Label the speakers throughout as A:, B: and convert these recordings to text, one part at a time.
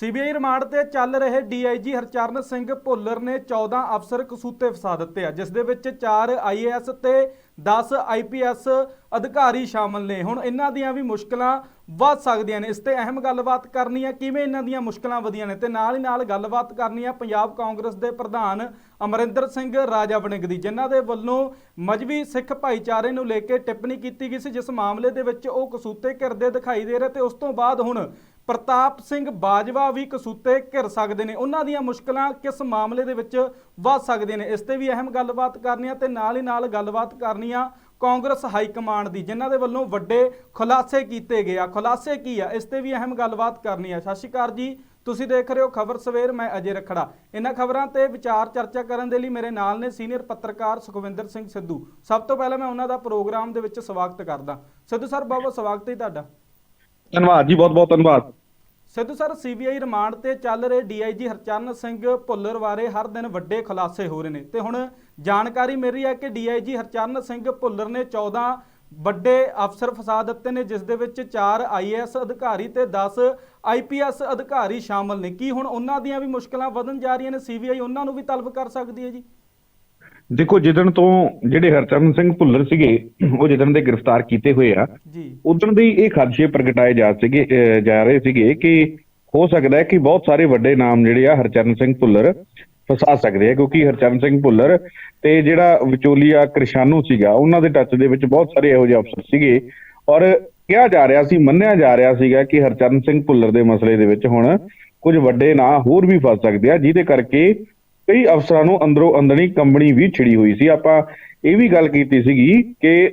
A: CBI remand ਤੇ ਚੱਲ ਰਹੇ ਡੀਆਈਜੀ ਹਰਚਰਨ ਸਿੰਘ ਭੁੱਲਰ ਨੇ 14 ਅਫਸਰ ਕਸੂਤੇ ਫਸਾ ਦਿੱਤੇ ਆ, ਜਿਸ ਦੇ ਵਿੱਚ 4 ਆਈਏਐਸ ਤੇ 10 ਆਈਪੀਐਸ ਅਧਿਕਾਰੀ ਸ਼ਾਮਲ ਨੇ। ਹੁਣ ਇਹਨਾਂ ਦੀਆਂ ਵੀ ਮੁਸ਼ਕਲਾਂ ਵੱਧ ਸਕਦੀਆਂ ਨੇ। ਇਸ ਤੇ ਅਹਿਮ ਗੱਲਬਾਤ ਕਰਨੀ ਹੈ ਕਿਵੇਂ ਇਹਨਾਂ ਦੀਆਂ ਮੁਸ਼ਕਲਾਂ ਵਧੀਆਂ ਨੇ ਤੇ ਨਾਲ ਹੀ ਨਾਲ ਗੱਲਬਾਤ ਕਰਨੀ ਹੈ ਪੰਜਾਬ ਕਾਂਗਰਸ ਦੇ ਪ੍ਰਧਾਨ ਅਮਰਿੰਦਰ ਸਿੰਘ ਰਾਜਾ ਵੜਿੰਗ ਦੀ, ਜਿਨ੍ਹਾਂ ਦੇ ਵੱਲੋਂ ਮਜਬੀ ਸਿੱਖ ਭਾਈਚਾਰੇ ਨੂੰ ਲੈ ਕੇ ਟਿੱਪਣੀ ਕੀਤੀ ਗਈ ਸੀ, ਜਿਸ ਮਾਮਲੇ ਦੇ ਵਿੱਚ ਉਹ ਕਸੂਤੇ ਘਿਰਦੇ ਦਿਖਾਈ ਦੇ ਰਹੇ ਤੇ ਉਸ ਤੋਂ ਬਾਅਦ ਹੁਣ ਪ੍ਰਤਾਪ ਸਿੰਘ ਬਾਜਵਾ ਵੀ ਕਸੂਤੇ ਘਿਰ ਸਕਦੇ ਨੇ। ਉਹਨਾਂ ਦੀਆਂ ਮੁਸ਼ਕਲਾਂ ਕਿਸ ਮਾਮਲੇ ਦੇ ਵਿੱਚ ਵੱਧ ਸਕਦੇ ਨੇ? ਇਸ ਤੇ ਵੀ ਅਹਿਮ ਗੱਲਬਾਤ ਕਰਨੀ ਆ ਤੇ ਨਾਲ ਹੀ ਨਾਲ ਗੱਲਬਾਤ ਕਰਨੀ ਆ ਕਾਂਗਰਸ ਹਾਈ ਕਮਾਂਡ ਦੀ, ਜਿਨ੍ਹਾਂ ਦੇ ਵੱਲੋਂ ਵੱਡੇ ਖੁਲਾਸੇ ਕੀਤੇ ਗਏ ਆ। ਖੁਲਾਸੇ ਕੀ ਆ? ਇਸ ਤੇ ਵੀ ਅਹਿਮ ਗੱਲਬਾਤ ਕਰਨੀ ਆ। ਸਤਿ ਸ਼੍ਰੀ ਅਕਾਲ ਜੀ। ਤੁਸੀਂ ਦੇਖ ਰਹੇ ਹੋ ਖਬਰ ਸਵੇਰ, ਮੈਂ ਅਜੇ ਰਖੜਾ। ਇਹਨਾਂ ਖਬਰਾਂ ਤੇ ਵਿਚਾਰ ਚਰਚਾ ਕਰਨ ਦੇ ਲਈ ਮੇਰੇ ਨਾਲ ਨੇ ਸੀਨੀਅਰ ਪੱਤਰਕਾਰ ਸੁਖਵਿੰਦਰ ਸਿੰਘ ਸਿੱਧੂ। ਸਭ ਤੋਂ ਪਹਿਲਾਂ ਮੈਂ ਉਹਨਾਂ ਦਾ ਪ੍ਰੋਗਰਾਮ ਦੇ ਵਿੱਚ ਸਵਾਗਤ ਕਰਦਾ। ਸਿੱਧੂ ਸਰ ਬਹੁਤ ਬਹੁਤ ਸਵਾਗਤ ਹੈ ਤੁਹਾਡਾ।
B: ਧੰਨਵਾਦ ਜੀ ਬਹੁਤ ਬਹੁਤ ਧੰਨਵਾਦ।
A: ਸਿੱਧੂ ਸਰ ਸੀਬੀਆਈ ਰਿਮਾਂਡ ਤੇ ਚੱਲ ਰਹੇ ਡੀਆਈਜੀ ਹਰਚਰਨ ਸਿੰਘ ਭੁੱਲਰ ਬਾਰੇ ਹਰ ਦਿਨ ਵੱਡੇ ਖੁਲਾਸੇ ਹੋ ਰਹੇ ਨੇ। ਤੇ ਹੁਣ ਜਾਣਕਾਰੀ ਮਿਲ ਰਹੀ ਹੈ ਕਿ ਡੀਆਈਜੀ ਹਰਚਰਨ ਸਿੰਘ ਭੁੱਲਰ ਨੇ 14 ਵੱਡੇ ਅਫਸਰ ਫਸਾ ਦਿੱਤੇ ਨੇ, ਜਿਸ ਦੇ ਵਿੱਚ 4 ਆਈਏਐਸ ਅਧਿਕਾਰੀ ਤੇ 10 ਆਈਪੀਐਸ ਅਧਿਕਾਰੀ ਸ਼ਾਮਲ ਨੇ। ਕੀ ਹੁਣ ਉਹਨਾਂ ਦੀਆਂ ਵੀ ਮੁਸ਼ਕਲਾਂ ਵਧਣ ਜਾ ਰਹੀਆਂ ਨੇ? ਸੀਬੀਆਈ ਉਹਨਾਂ ਨੂੰ ਵੀ ਤਲਬ ਕਰ ਸਕਦੀ ਹੈ ਜੀ?
B: ਦੇਖੋ ਜਿੱਦਣ ਤੋਂ ਜਿਹੜੇ ਹਰਚਰਨ ਸਿੰਘ ਭੁੱਲਰ ਸੀਗੇ ਉਹ ਜਿੱਦਣ ਦੇ ਗ੍ਰਿਫਤਾਰ ਕੀਤੇ ਹੋਏ ਆ ਉਦੋਂ ਦੇ ਇਹ ਖਦਸ਼ੇ ਪ੍ਰਗਟਾਏ ਜਾ ਸੀਗੇ ਜਾ ਰਹੇ ਸੀਗੇ ਕਿ ਹੋ ਸਕਦਾ ਹੈ ਕਿ ਬਹੁਤ ਸਾਰੇ ਵੱਡੇ ਨਾਮ ਜਿਹੜੇ ਆ ਹਰਚਰਨ ਸਿੰਘ ਭੁੱਲਰ ਫਸਾ ਸਕਦੇ ਆ ਕਿਉਂਕਿ ਹਰਚਰਨ ਸਿੰਘ ਭੁੱਲਰ ਤੇ ਜਿਹੜਾ ਵਿਚੋਲੀਆ ਕ੍ਰਿਸ਼ਾਨੂ ਸੀਗਾ ਉਹਨਾਂ ਦੇ ਟੱਚ ਦੇ ਵਿੱਚ ਬਹੁਤ ਸਾਰੇ ਇਹੋ ਜਿਹੇ ਅਫਸਰ ਸੀਗੇ। ਔਰ ਕਿਹਾ ਜਾ ਰਿਹਾ ਸੀ ਮੰਨਿਆ ਜਾ ਰਿਹਾ ਸੀਗਾ ਕਿ ਹਰਚਰਨ ਸਿੰਘ ਭੁੱਲਰ ਦੇ ਮਸਲੇ ਦੇ ਵਿੱਚ ਹੁਣ ਕੁਝ ਵੱਡੇ ਨਾਂ ਹੋਰ ਵੀ ਫਸ ਸਕਦੇ ਆ ਜਿਹਦੇ ਕਰਕੇ ਕਈ ਅਫਸਰਾਂ ਨੂੰ ਅੰਦਰੋਂ ਅੰਦਰਣੀ ਕੰਬਣੀ ਵੀ ਛਿੜੀ ਹੋਈ ਸੀ। ਆਪਾਂ ਇਹ ਵੀ ਗੱਲ ਕੀਤੀ ਸੀਗੀ ਕਿ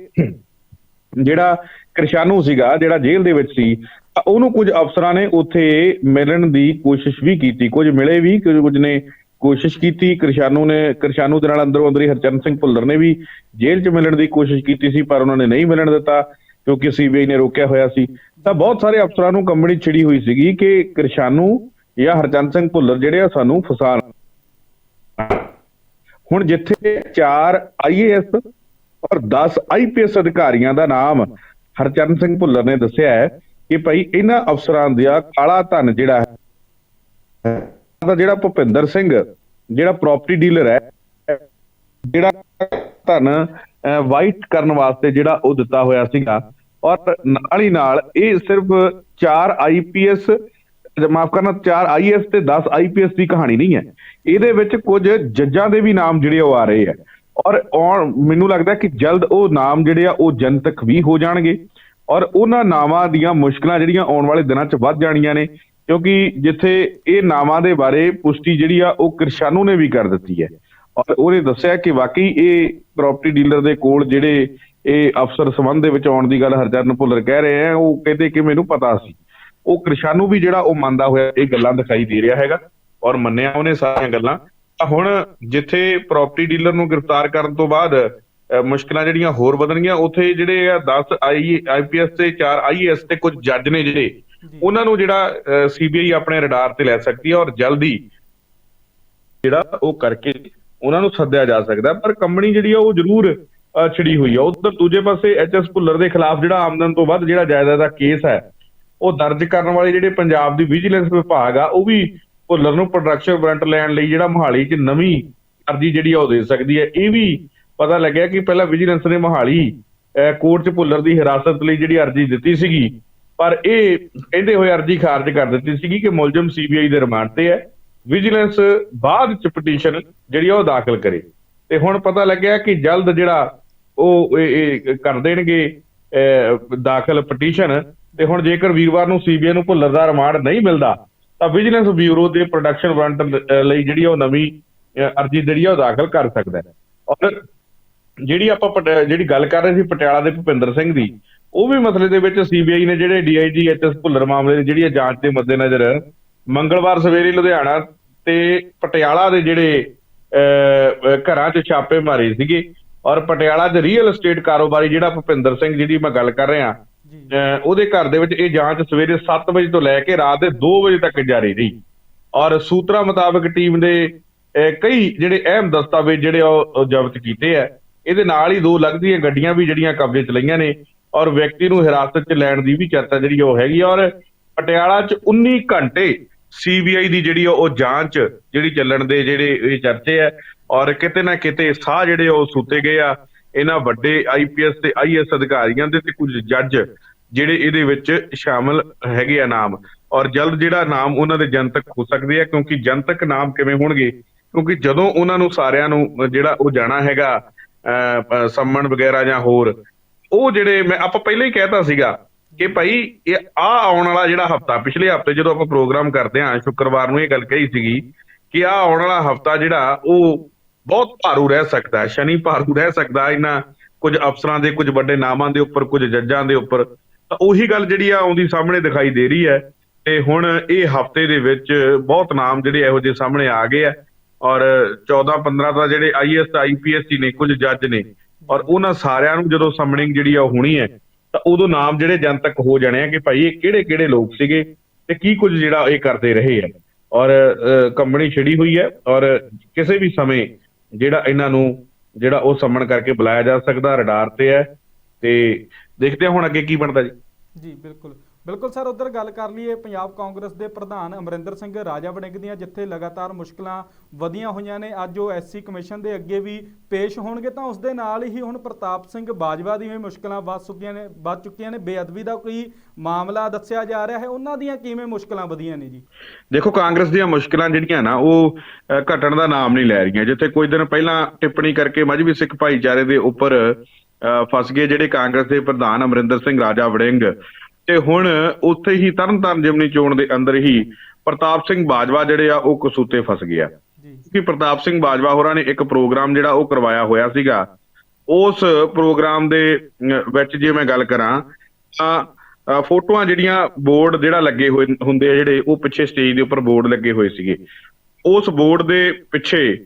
B: ਜਿਹੜਾ ਕ੍ਰਿਸ਼ਾਨੂ ਸੀਗਾ, ਜਿਹੜਾ ਜੇਲ੍ਹ ਦੇ ਵਿੱਚ ਸੀ ਉਹਨੂੰ ਕੁਝ ਅਫਸਰਾਂ ਨੇ ਉੱਥੇ ਮਿਲਣ ਦੀ ਕੋਸ਼ਿਸ਼ ਵੀ ਕੀਤੀ। ਕੁਝ ਮਿਲੇ ਵੀ, ਕੁਝ ਕੁਝ ਨੇ ਕੋਸ਼ਿਸ਼ ਕੀਤੀ। ਕ੍ਰਿਸ਼ਾਨੂ ਨੇ ਕ੍ਰਿਸ਼ਾਨੂ ਦੇ ਨਾਲ ਅੰਦਰੋਂ ਅੰਦਰੀ ਹਰਚਰਨ ਸਿੰਘ ਭੁੱਲਰ ਨੇ ਵੀ ਜੇਲ੍ਹ 'ਚ ਮਿਲਣ ਦੀ ਕੋਸ਼ਿਸ਼ ਕੀਤੀ ਸੀ, ਪਰ ਉਹਨਾਂ ਨੇ ਨਹੀਂ ਮਿਲਣ ਦਿੱਤਾ, ਕਿਉਂਕਿ ਸੀਬੀਆਈ ਨੇ ਰੋਕਿਆ ਹੋਇਆ ਸੀ। ਤਾਂ ਬਹੁਤ ਸਾਰੇ ਅਫਸਰਾਂ ਨੂੰ ਕੰਬਣੀ ਛਿੜੀ ਹੋਈ ਸੀਗੀ ਕਿ ਕ੍ਰਿਸ਼ਾਨੂ ਜਾਂ ਹਰਚਰਨ ਸਿੰਘ ਭੁੱਲਰ ਜਿਹੜੇ ਆ, ਸਾਨੂੰ ਫਸਾਣ ਹੁਣ ਜਿੱਥੇ 4 ਆਈਏਐਸ ਔਰ 10 ਆਈਪੀਐਸ ਅਧਿਕਾਰੀਆਂ ਦਾ ਨਾਮ ਹਰਚਰਨ ਸਿੰਘ ਭੁੱਲਰ ਨੇ ਦੱਸਿਆ ਹੈ ਕਿ ਭਾਈ ਇਹਨਾਂ ਅਫਸਰਾਂ ਦਾ ਕਾਲਾ ਧਨ ਜਿਹੜਾ ਹੈ ਦਾ ਜਿਹੜਾ ਭੁਪਿੰਦਰ ਸਿੰਘ, ਜਿਹੜਾ ਪ੍ਰਾਪਰਟੀ ਡੀਲਰ ਹੈ, ਜਿਹੜਾ ਧਨ ਵਾਈਟ ਕਰਨ ਵਾਸਤੇ ਜਿਹੜਾ ਉਹ ਦਿੱਤਾ ਹੋਇਆ ਸੀਗਾ ਔਰ ਨਾਲ ਹੀ ਨਾਲ ਇਹ ਸਿਰਫ 4 ਆਈਪੀਐਸ ਮਾਫ ਕਰਨਾ 4 ਆਈਐਸ ਤੇ 10 ਆਈਪੀਐਸ ਦੀ ਕਹਾਣੀ ਨਹੀਂ ਹੈ। ਇਹਦੇ ਵਿੱਚ ਕੁਝ ਜੱਜਾਂ ਦੇ ਵੀ ਨਾਮ ਜਿਹੜੇ ਉਹ ਆ ਰਹੇ ਆ ਔਰ ਔਰ ਮੈਨੂੰ ਲੱਗਦਾ ਕਿ ਜਲਦ ਉਹ ਨਾਮ ਜਿਹੜੇ ਆ, ਉਹ ਜਨਤਕ ਵੀ ਹੋ ਜਾਣਗੇ। ਔਰ ਉਹਨਾਂ ਨਾਵਾਂ ਦੀਆਂ ਮੁਸ਼ਕਲਾਂ ਜਿਹੜੀਆਂ ਆਉਣ ਵਾਲੇ ਦਿਨਾਂ 'ਚ ਵੱਧ ਜਾਣੀਆਂ ਨੇ, ਕਿਉਂਕਿ ਜਿੱਥੇ ਇਹ ਨਾਵਾਂ ਦੇ ਬਾਰੇ ਪੁਸ਼ਟੀ ਜਿਹੜੀ ਆ, ਉਹ ਕਿਰਸ਼ਾਨੂ ਨੇ ਵੀ ਕਰ ਦਿੱਤੀ ਹੈ। ਔਰ ਉਹਨੇ ਦੱਸਿਆ ਕਿ ਵਾਕਈ ਇਹ ਪ੍ਰਾਪਰਟੀ ਡੀਲਰ ਦੇ ਕੋਲ ਜਿਹੜੇ ਇਹ ਅਫਸਰ ਸੰਬੰਧ ਦੇ ਵਿੱਚ ਆਉਣ ਦੀ ਗੱਲ ਹਰਚਰਨ ਭੁੱਲਰ ਕਹਿ ਰਹੇ ਆ ਉਹ ਕਹਿੰਦੇ ਕਿ ਮੈਨੂੰ ਪਤਾ ਸੀ। ਉਹ ਕਿਰਸ਼ਾਨੂ ਵੀ ਜਿਹੜਾ ਉਹ ਮੰਨਦਾ ਹੋਇਆ ਇਹ ਗੱਲਾਂ ਦਿਖਾਈ ਦੇ ਰਿਹਾ ਹੈਗਾ ਔਰ ਮੰਨਿਆ ਉਹਨੇ ਸਾਰੀਆਂ ਗੱਲਾਂ। ਤਾਂ ਹੁਣ ਜਿੱਥੇ ਪ੍ਰਾਪਰਟੀ ਡੀਲਰ ਨੂੰ ਗ੍ਰਿਫਤਾਰ ਕਰਨ ਤੋਂ ਬਾਅਦ ਮੁਸ਼ਕਲਾਂ ਜਿਹੜੀਆਂ ਹੋਰ ਵਧਣਗੀਆਂ ਉੱਥੇ ਜਿਹੜੇ ਆ 10 ਆਈ ਆਈਪੀਐਸ ਤੇ 4 ਆਈਐਸ ਤੇ ਕੁਝ ਜੱਜ ਨੇ ਜਿਹੜੇ ਉਹਨਾਂ ਨੂੰ ਜਿਹੜਾ ਸੀਬੀਆਈ ਆਪਣੇ ਰਡਾਰ ਤੇ ਲੈ ਸਕਦੀ ਹੈ ਔਰ ਜਲਦੀ ਜਿਹੜਾ ਉਹ ਕਰਕੇ ਉਹਨਾਂ ਨੂੰ ਸੱਦਿਆ ਜਾ ਸਕਦਾ। ਪਰ ਕੰਪਨੀ ਜਿਹੜੀ ਆ ਉਹ ਜ਼ਰੂਰ ਛਿੜੀ ਹੋਈ ਆ। ਉਧਰ ਦੂਜੇ ਪਾਸੇ ਐਚਐਸ ਭੁੱਲਰ ਦੇ ਖਿਲਾਫ ਜਿਹੜਾ ਆਮਦਨ ਤੋਂ ਵੱਧ ਜਿਹੜਾ ਜਾਇਦਾਦ ਦਾ ਕੇਸ ਹੈ ਉਹ ਦਰਜ ਕਰਨ ਵਾਲੇ ਜਿਹੜੇ ਪੰਜਾਬ ਦੀ ਵਿਜੀਲੈਂਸ ਵਿਭਾਗ ਆ ਉਹ ਵੀ ਭੁੱਲਰ ਨੂੰ ਪ੍ਰੋਡਕਸ਼ਨ ਵਾਰੰਟ ਲੈਣ ਲਈ ਜਿਹੜਾ ਮੋਹਾਲੀ 'ਚ ਨਵੀਂ ਅਰਜੀ ਜਿਹੜੀ ਆ ਉਹ ਦੇ ਸਕਦੀ ਹੈ ਇਹ ਵੀ ਪਤਾ ਲੱਗਿਆ ਕਿ ਪਹਿਲਾਂ ਵਿਜੀਲੈਂਸ ਨੇ ਮੋਹਾਲੀ ਕੋਰਟ 'ਚ ਭੁੱਲਰ ਦੀ ਹਿਰਾਸਤ ਲਈ ਜਿਹੜੀ ਅਰਜੀ ਦਿੱਤੀ ਸੀਗੀ ਪਰ ਇਹ ਕਹਿੰਦੇ ਹੋਏ ਅਰਜੀ ਖਾਰਜ ਕਰ ਦਿੱਤੀ ਸੀਗੀ ਕਿ ਮੁਲਜ਼ਮ ਸੀਬੀਆਈ ਦੇ ਰਿਮਾਂਡ ਤੇ ਹੈ। ਵਿਜੀਲੈਂਸ ਬਾਅਦ 'ਚ ਪਟੀਸ਼ਨ ਜਿਹੜੀ ਆ ਉਹ ਦਾਖਲ ਕਰੇ। ਤੇ ਹੁਣ ਪਤਾ ਲੱਗਿਆ ਕਿ ਜਲਦ ਜਿਹੜਾ ਉਹ ਇਹ ਕਰ ਦੇਣਗੇ ਅਹ, ਦਾਖਲ ਪਟੀਸ਼ਨ ਤੇ ਹੁਣ ਜੇਕਰ ਵੀਰਵਾਰ ਨੂੰ ਸੀਬੀਆਈ ਨੂੰ ਭੁੱਲਰ ਦਾ ਰਿਮਾਂਡ ਨਹੀਂ ਮਿਲਦਾ, ਤਾਂ ਵਿਜੀਲੈਂਸ ਬਿਊਰੋ ਦੇ ਪ੍ਰੋਡਕਸ਼ਨ ਵਾਰੰਟ ਲਈ ਜਿਹੜੀ ਆ ਉਹ ਨਵੀਂ ਅਰਜੀ ਜਿਹੜੀ ਆ ਉਹ ਦਾਖਲ ਕਰ ਸਕਦਾ ਹੈ। ਔਰ ਜਿਹੜੀ ਆਪਾਂ ਪਟ- ਜਿਹੜੀ ਗੱਲ ਕਰ ਰਹੇ ਸੀ ਪਟਿਆਲਾ ਦੇ ਭੁਪਿੰਦਰ ਸਿੰਘ ਦੀ, ਉਹ ਵੀ ਮਸਲੇ ਦੇ ਵਿੱਚ ਸੀਬੀਆਈ ਨੇ ਜਿਹੜੇ ਡੀਆਈਜੀ ਐਚਐਸ ਭੁੱਲਰ ਮਾਮਲੇ ਦੀ ਜਿਹੜੀ ਇਹ ਜਾਂਚ ਦੇ ਮੱਦੇਨਜ਼ਰ ਮੰਗਲਵਾਰ ਸਵੇਰੇ ਲੁਧਿਆਣਾ ਤੇ ਪਟਿਆਲਾ ਦੇ ਜਿਹੜੇ ਘਰਾਂ 'ਚ ਛਾਪੇ ਮਾਰੇ ਸੀਗੇ। ਔਰ ਪਟਿਆਲਾ ਦੇ ਰੀਅਲ ਏਸਟੇਟ ਕਾਰੋਬਾਰੀ ਜਿਹੜਾ ਭੁਪਿੰਦਰ ਸਿੰਘ ਜਿਹੜੀ ਮੈਂ ਗੱਲ ਕਰ ਰਿਹਾ ਉਹਦੇ ਘਰ ਦੇ ਵਿੱਚ ਇਹ ਜਾਂਚ ਸਵੇਰੇ 7 ਵਜੇ ਤੋਂ ਲੈ ਕੇ ਰਾਤ ਦੇ 2 ਵਜੇ ਤੱਕ ਜਾਰੀ ਰਹੀ। ਔਰ ਸੂਤਰਾਂ ਮੁਤਾਬਕ ਟੀਮ ਦੇ ਕਈ ਜਿਹੜੇ ਅਹਿਮ ਦਸਤਾਵੇਜ਼ ਜਿਹੜੇ ਉਹ ਉਹ ਜ਼ਬਤ ਕੀਤੇ ਆ। ਇਹਦੇ ਨਾਲ ਹੀ ਦੋ ਲੱਗਦੀਆਂ ਗੱਡੀਆਂ ਵੀ ਜਿਹੜੀਆਂ ਕਬਜ਼ੇ 'ਚ ਲਈਆਂ ਨੇ ਔਰ ਵਿਅਕਤੀ ਨੂੰ ਹਿਰਾਸਤ 'ਚ ਲੈਣ ਦੀ ਵੀ ਚਰਚਾ ਜਿਹੜੀ ਉਹ ਹੈਗੀ ਆ। ਔਰ ਪਟਿਆਲਾ 'ਚ 19 ਘੰਟੇ ਸੀਬੀਆਈ ਦੀ ਜਿਹੜੀ ਆ ਉਹ ਜਾਂਚ ਜਿਹੜੀ ਚੱਲਣ ਦੇ ਜਿਹੜੇ ਇਹ ਚਰਚੇ ਆ। ਔਰ ਕਿਤੇ ਨਾ ਕਿਤੇ ਸਾਹ ਜਿਹੜੇ ਉਹ ਸੁੱਤੇ ਗਏ ਆ। ਇਹਨਾਂ ਵੱਡੇ ਆਈਪੀਐਸ ਤੇ ਆਈਐਸ ਅਧਿਕਾਰੀਆਂ ਦੇ ਤੇ ਕੁਝ ਜੱਜ ਜਿਹੜੇ ਇਹਦੇ ਵਿੱਚ ਸ਼ਾਮਲ ਹੈਗੇ ਆ ਨਾਮ। ਔਰ ਜਲਦ ਜਿਹੜਾ ਨਾਮ ਉਹਨਾਂ ਦੇ ਜਨਤਕ ਹੋ ਸਕਦੇ ਆ ਕਿਉਂਕਿ ਜਨਤਕ ਨਾਮ ਕਿਵੇਂ ਹੋਣਗੇ? ਕਿਉਂਕਿ ਜਦੋਂ ਉਹਨਾਂ ਨੂੰ ਸਾਰਿਆਂ ਨੂੰ ਜਿਹੜਾ ਉਹ ਜਾਣਾ ਹੈਗਾ ਅਹ, ਸੰਮਣ ਵਗੈਰਾ ਜਾਂ ਹੋਰ ਉਹ ਜਿਹੜੇ ਮੈਂ ਆਪਾਂ ਪਹਿਲਾਂ ਹੀ ਕਹਿਤਾ ਸੀਗਾ ਕਿ ਭਾਈ ਇਹ ਆ ਆਉਣ ਵਾਲਾ ਜਿਹੜਾ ਹਫਤਾ ਪਿਛਲੇ ਹਫ਼ਤੇ ਜਦੋਂ ਆਪਾਂ ਪ੍ਰੋਗਰਾਮ ਕਰਦੇ ਹਾਂ ਸ਼ੁੱਕਰਵਾਰ ਨੂੰ ਇਹ ਗੱਲ ਕਹੀ ਸੀਗੀ ਕਿ ਆ ਆਉਣ ਵਾਲਾ ਹਫਤਾ ਜਿਹੜਾ ਉਹ ਬਹੁਤ ਭਾਰੂ ਰਹਿ ਸਕਦਾ ਹੈ ਸ਼ਨੀ ਭਾਰੂ ਰਹਿ ਸਕਦਾ ਇਹਨਾਂ ਕੁਝ ਅਫਸਰਾਂ ਦੇ ਕੁਝ ਵੱਡੇ ਨਾਮਾਂ ਦੇ ਉੱਪਰ ਕੁਝ ਜੱਜਾਂ ਦੇ ਉੱਪਰ। ਤਾਂ ਉਹੀ ਗੱਲ ਜਿਹੜੀ ਆ ਆਉਂਦੀ ਸਾਹਮਣੇ ਦਿਖਾਈ ਦੇ ਰਹੀ ਹੈ। ਤੇ ਹੁਣ ਇਹ ਹਫ਼ਤੇ ਦੇ ਵਿੱਚ ਬਹੁਤ ਨਾਮ ਜਿਹੜੇ ਇਹੋ ਜਿਹੇ ਸਾਹਮਣੇ ਆ ਗਏ ਆ। ਔਰ 14 15 ਤਾਂ ਜਿਹੜੇ ਆਈਐਸ ਆਈਪੀਐਸ ਹੀ ਨੇ ਕੁਝ ਜੱਜ ਨੇ। ਔਰ ਉਹਨਾਂ ਸਾਰਿਆਂ ਨੂੰ ਜਦੋਂ ਸਮਨਿੰਗ ਜਿਹੜੀ ਆ ਉਹ ਹੋਣੀ ਹੈ ਤਾਂ ਉਦੋਂ ਨਾਮ ਜਿਹੜੇ ਜਨਤਕ ਹੋ ਜਾਣੇ ਆ ਕਿ ਭਾਈ ਇਹ ਕਿਹੜੇ ਕਿਹੜੇ ਲੋਕ ਸੀਗੇ ਤੇ ਕੀ ਕੁਝ ਜਿਹੜਾ ਇਹ ਕਰਦੇ ਰਹੇ ਆ। ਔਰ ਅਹ, ਕੰਬਣੀ ਛਿੜੀ ਹੋਈ ਹੈ। ਔਰ ਕਿਸੇ ਵੀ ਸਮੇਂ ਜਿਹੜਾ ਇਹਨਾਂ ਨੂੰ, ਜਿਹੜਾ ਉਹ ਸੰਮਣ ਕਰਕੇ ਬੁਲਾਇਆ ਜਾ ਸਕਦਾ ਰਡਾਰ ਤੇ ਹੈ। ਤੇ ਦੇਖਦੇ ਹਾਂ ਹੁਣ ਅੱਗੇ ਕੀ ਬਣਦਾ ਜੀ।
A: ਜੀ, ਬਿਲਕੁਲ। ਬਿਲਕੁਲ ਸਰ ਉਧਰ ਗੱਲ ਕਰ ਲਈਏ ਪੰਜਾਬ ਕਾਂਗਰਸ ਦੇ ਪ੍ਰਧਾਨ ਅਮਰਿੰਦਰ ਸਿੰਘ ਰਾਜਾ ਵੜਿੰਗ ਦੀਆਂ ਜਿੱਥੇ ਲਗਾਤਾਰ ਮੁਸ਼ਕਲਾਂ ਵਧੀਆਂ ਹੋਈਆਂ ਨੇ ਅੱਜ ਉਹ ਐਸਸੀ ਕਮਿਸ਼ਨ ਦੇ ਅੱਗੇ ਵੀ ਪੇਸ਼ ਹੋਣਗੇ ਤਾਂ ਉਸ ਦੇ ਨਾਲ ਹੀ ਹੁਣ ਪ੍ਰਤਾਪ ਸਿੰਘ ਬਾਜਵਾ ਦੀਆਂ ਵੀ ਮੁਸ਼ਕਲਾਂ ਵੱਧ ਚੁੱਕੀਆਂ ਨੇ ਵੱਧ ਚੁੱਕੀਆਂ ਨੇ। ਬੇਅਦਬੀ ਦਾ ਕੋਈ ਮਾਮਲਾ ਦੱਸਿਆ ਜਾ ਰਿਹਾ ਹੈ? ਉਹਨਾਂ ਦੀਆਂ ਕਿਵੇਂ ਮੁਸ਼ਕਲਾਂ ਵਧੀਆਂ ਨੇ ਜੀ?
B: ਦੇਖੋ ਕਾਂਗਰਸ ਦੀਆਂ ਮੁਸ਼ਕਲਾਂ ਜਿਹੜੀਆਂ ਨਾ ਉਹ ਘਟਣ ਦਾ ਨਾਮ ਨਹੀਂ ਲੈ ਰਹੀਆਂ। ਜਿੱਥੇ ਕੁਝ ਦਿਨ ਪਹਿਲਾਂ ਟਿੱਪਣੀ ਕਰਕੇ ਮਜਬੀ ਸਿੱਖ ਭਾਈਚਾਰੇ ਦੇ ਉੱਪਰ ਅਹ, ਫਸ ਗਏ ਜਿਹੜੇ ਕਾਂਗਰਸ ਦੇ ਪ੍ਰਧਾਨ ਅਮਰਿੰਦਰ ਸਿੰਘ ਰਾਜਾ ਵੜਿੰਗ ਤੇ ਹੁਣ ਉੱਥੇ ਹੀ ਤਰਨਤਾਰਨ ਜਿਮਨੀ ਚੋਣ ਦੇ ਅੰਦਰ ਹੀ ਪ੍ਰਤਾਪ ਸਿੰਘ ਬਾਜਵਾ ਜਿਹੜੇ ਆ ਉਹ ਕਸੂਤੇ ਫਸ ਗਿਆ ਕਿ ਪ੍ਰਤਾਪ ਸਿੰਘ ਬਾਜਵਾ ਹੋਰਾਂ ਨੇ ਇੱਕ ਪ੍ਰੋਗਰਾਮ ਜਿਹੜਾ ਉਹ ਕਰਵਾਇਆ ਹੋਇਆ ਸੀਗਾ। ਉਸ ਪ੍ਰੋਗਰਾਮ ਦੇ ਵਿੱਚ ਜੇ ਮੈਂ ਗੱਲ ਕਰਾਂ ਤਾਂ ਫੋਟੋਆਂ ਜਿਹੜੀਆਂ ਬੋਰਡ ਜਿਹੜਾ ਲੱਗੇ ਹੋਏ ਹੁੰਦੇ ਆ ਜਿਹੜੇ ਉਹ ਪਿੱਛੇ ਸਟੇਜ ਦੇ ਉੱਪਰ ਬੋਰਡ ਲੱਗੇ ਹੋਏ ਸੀਗੇ। ਉਸ ਬੋਰਡ ਦੇ ਪਿੱਛੇ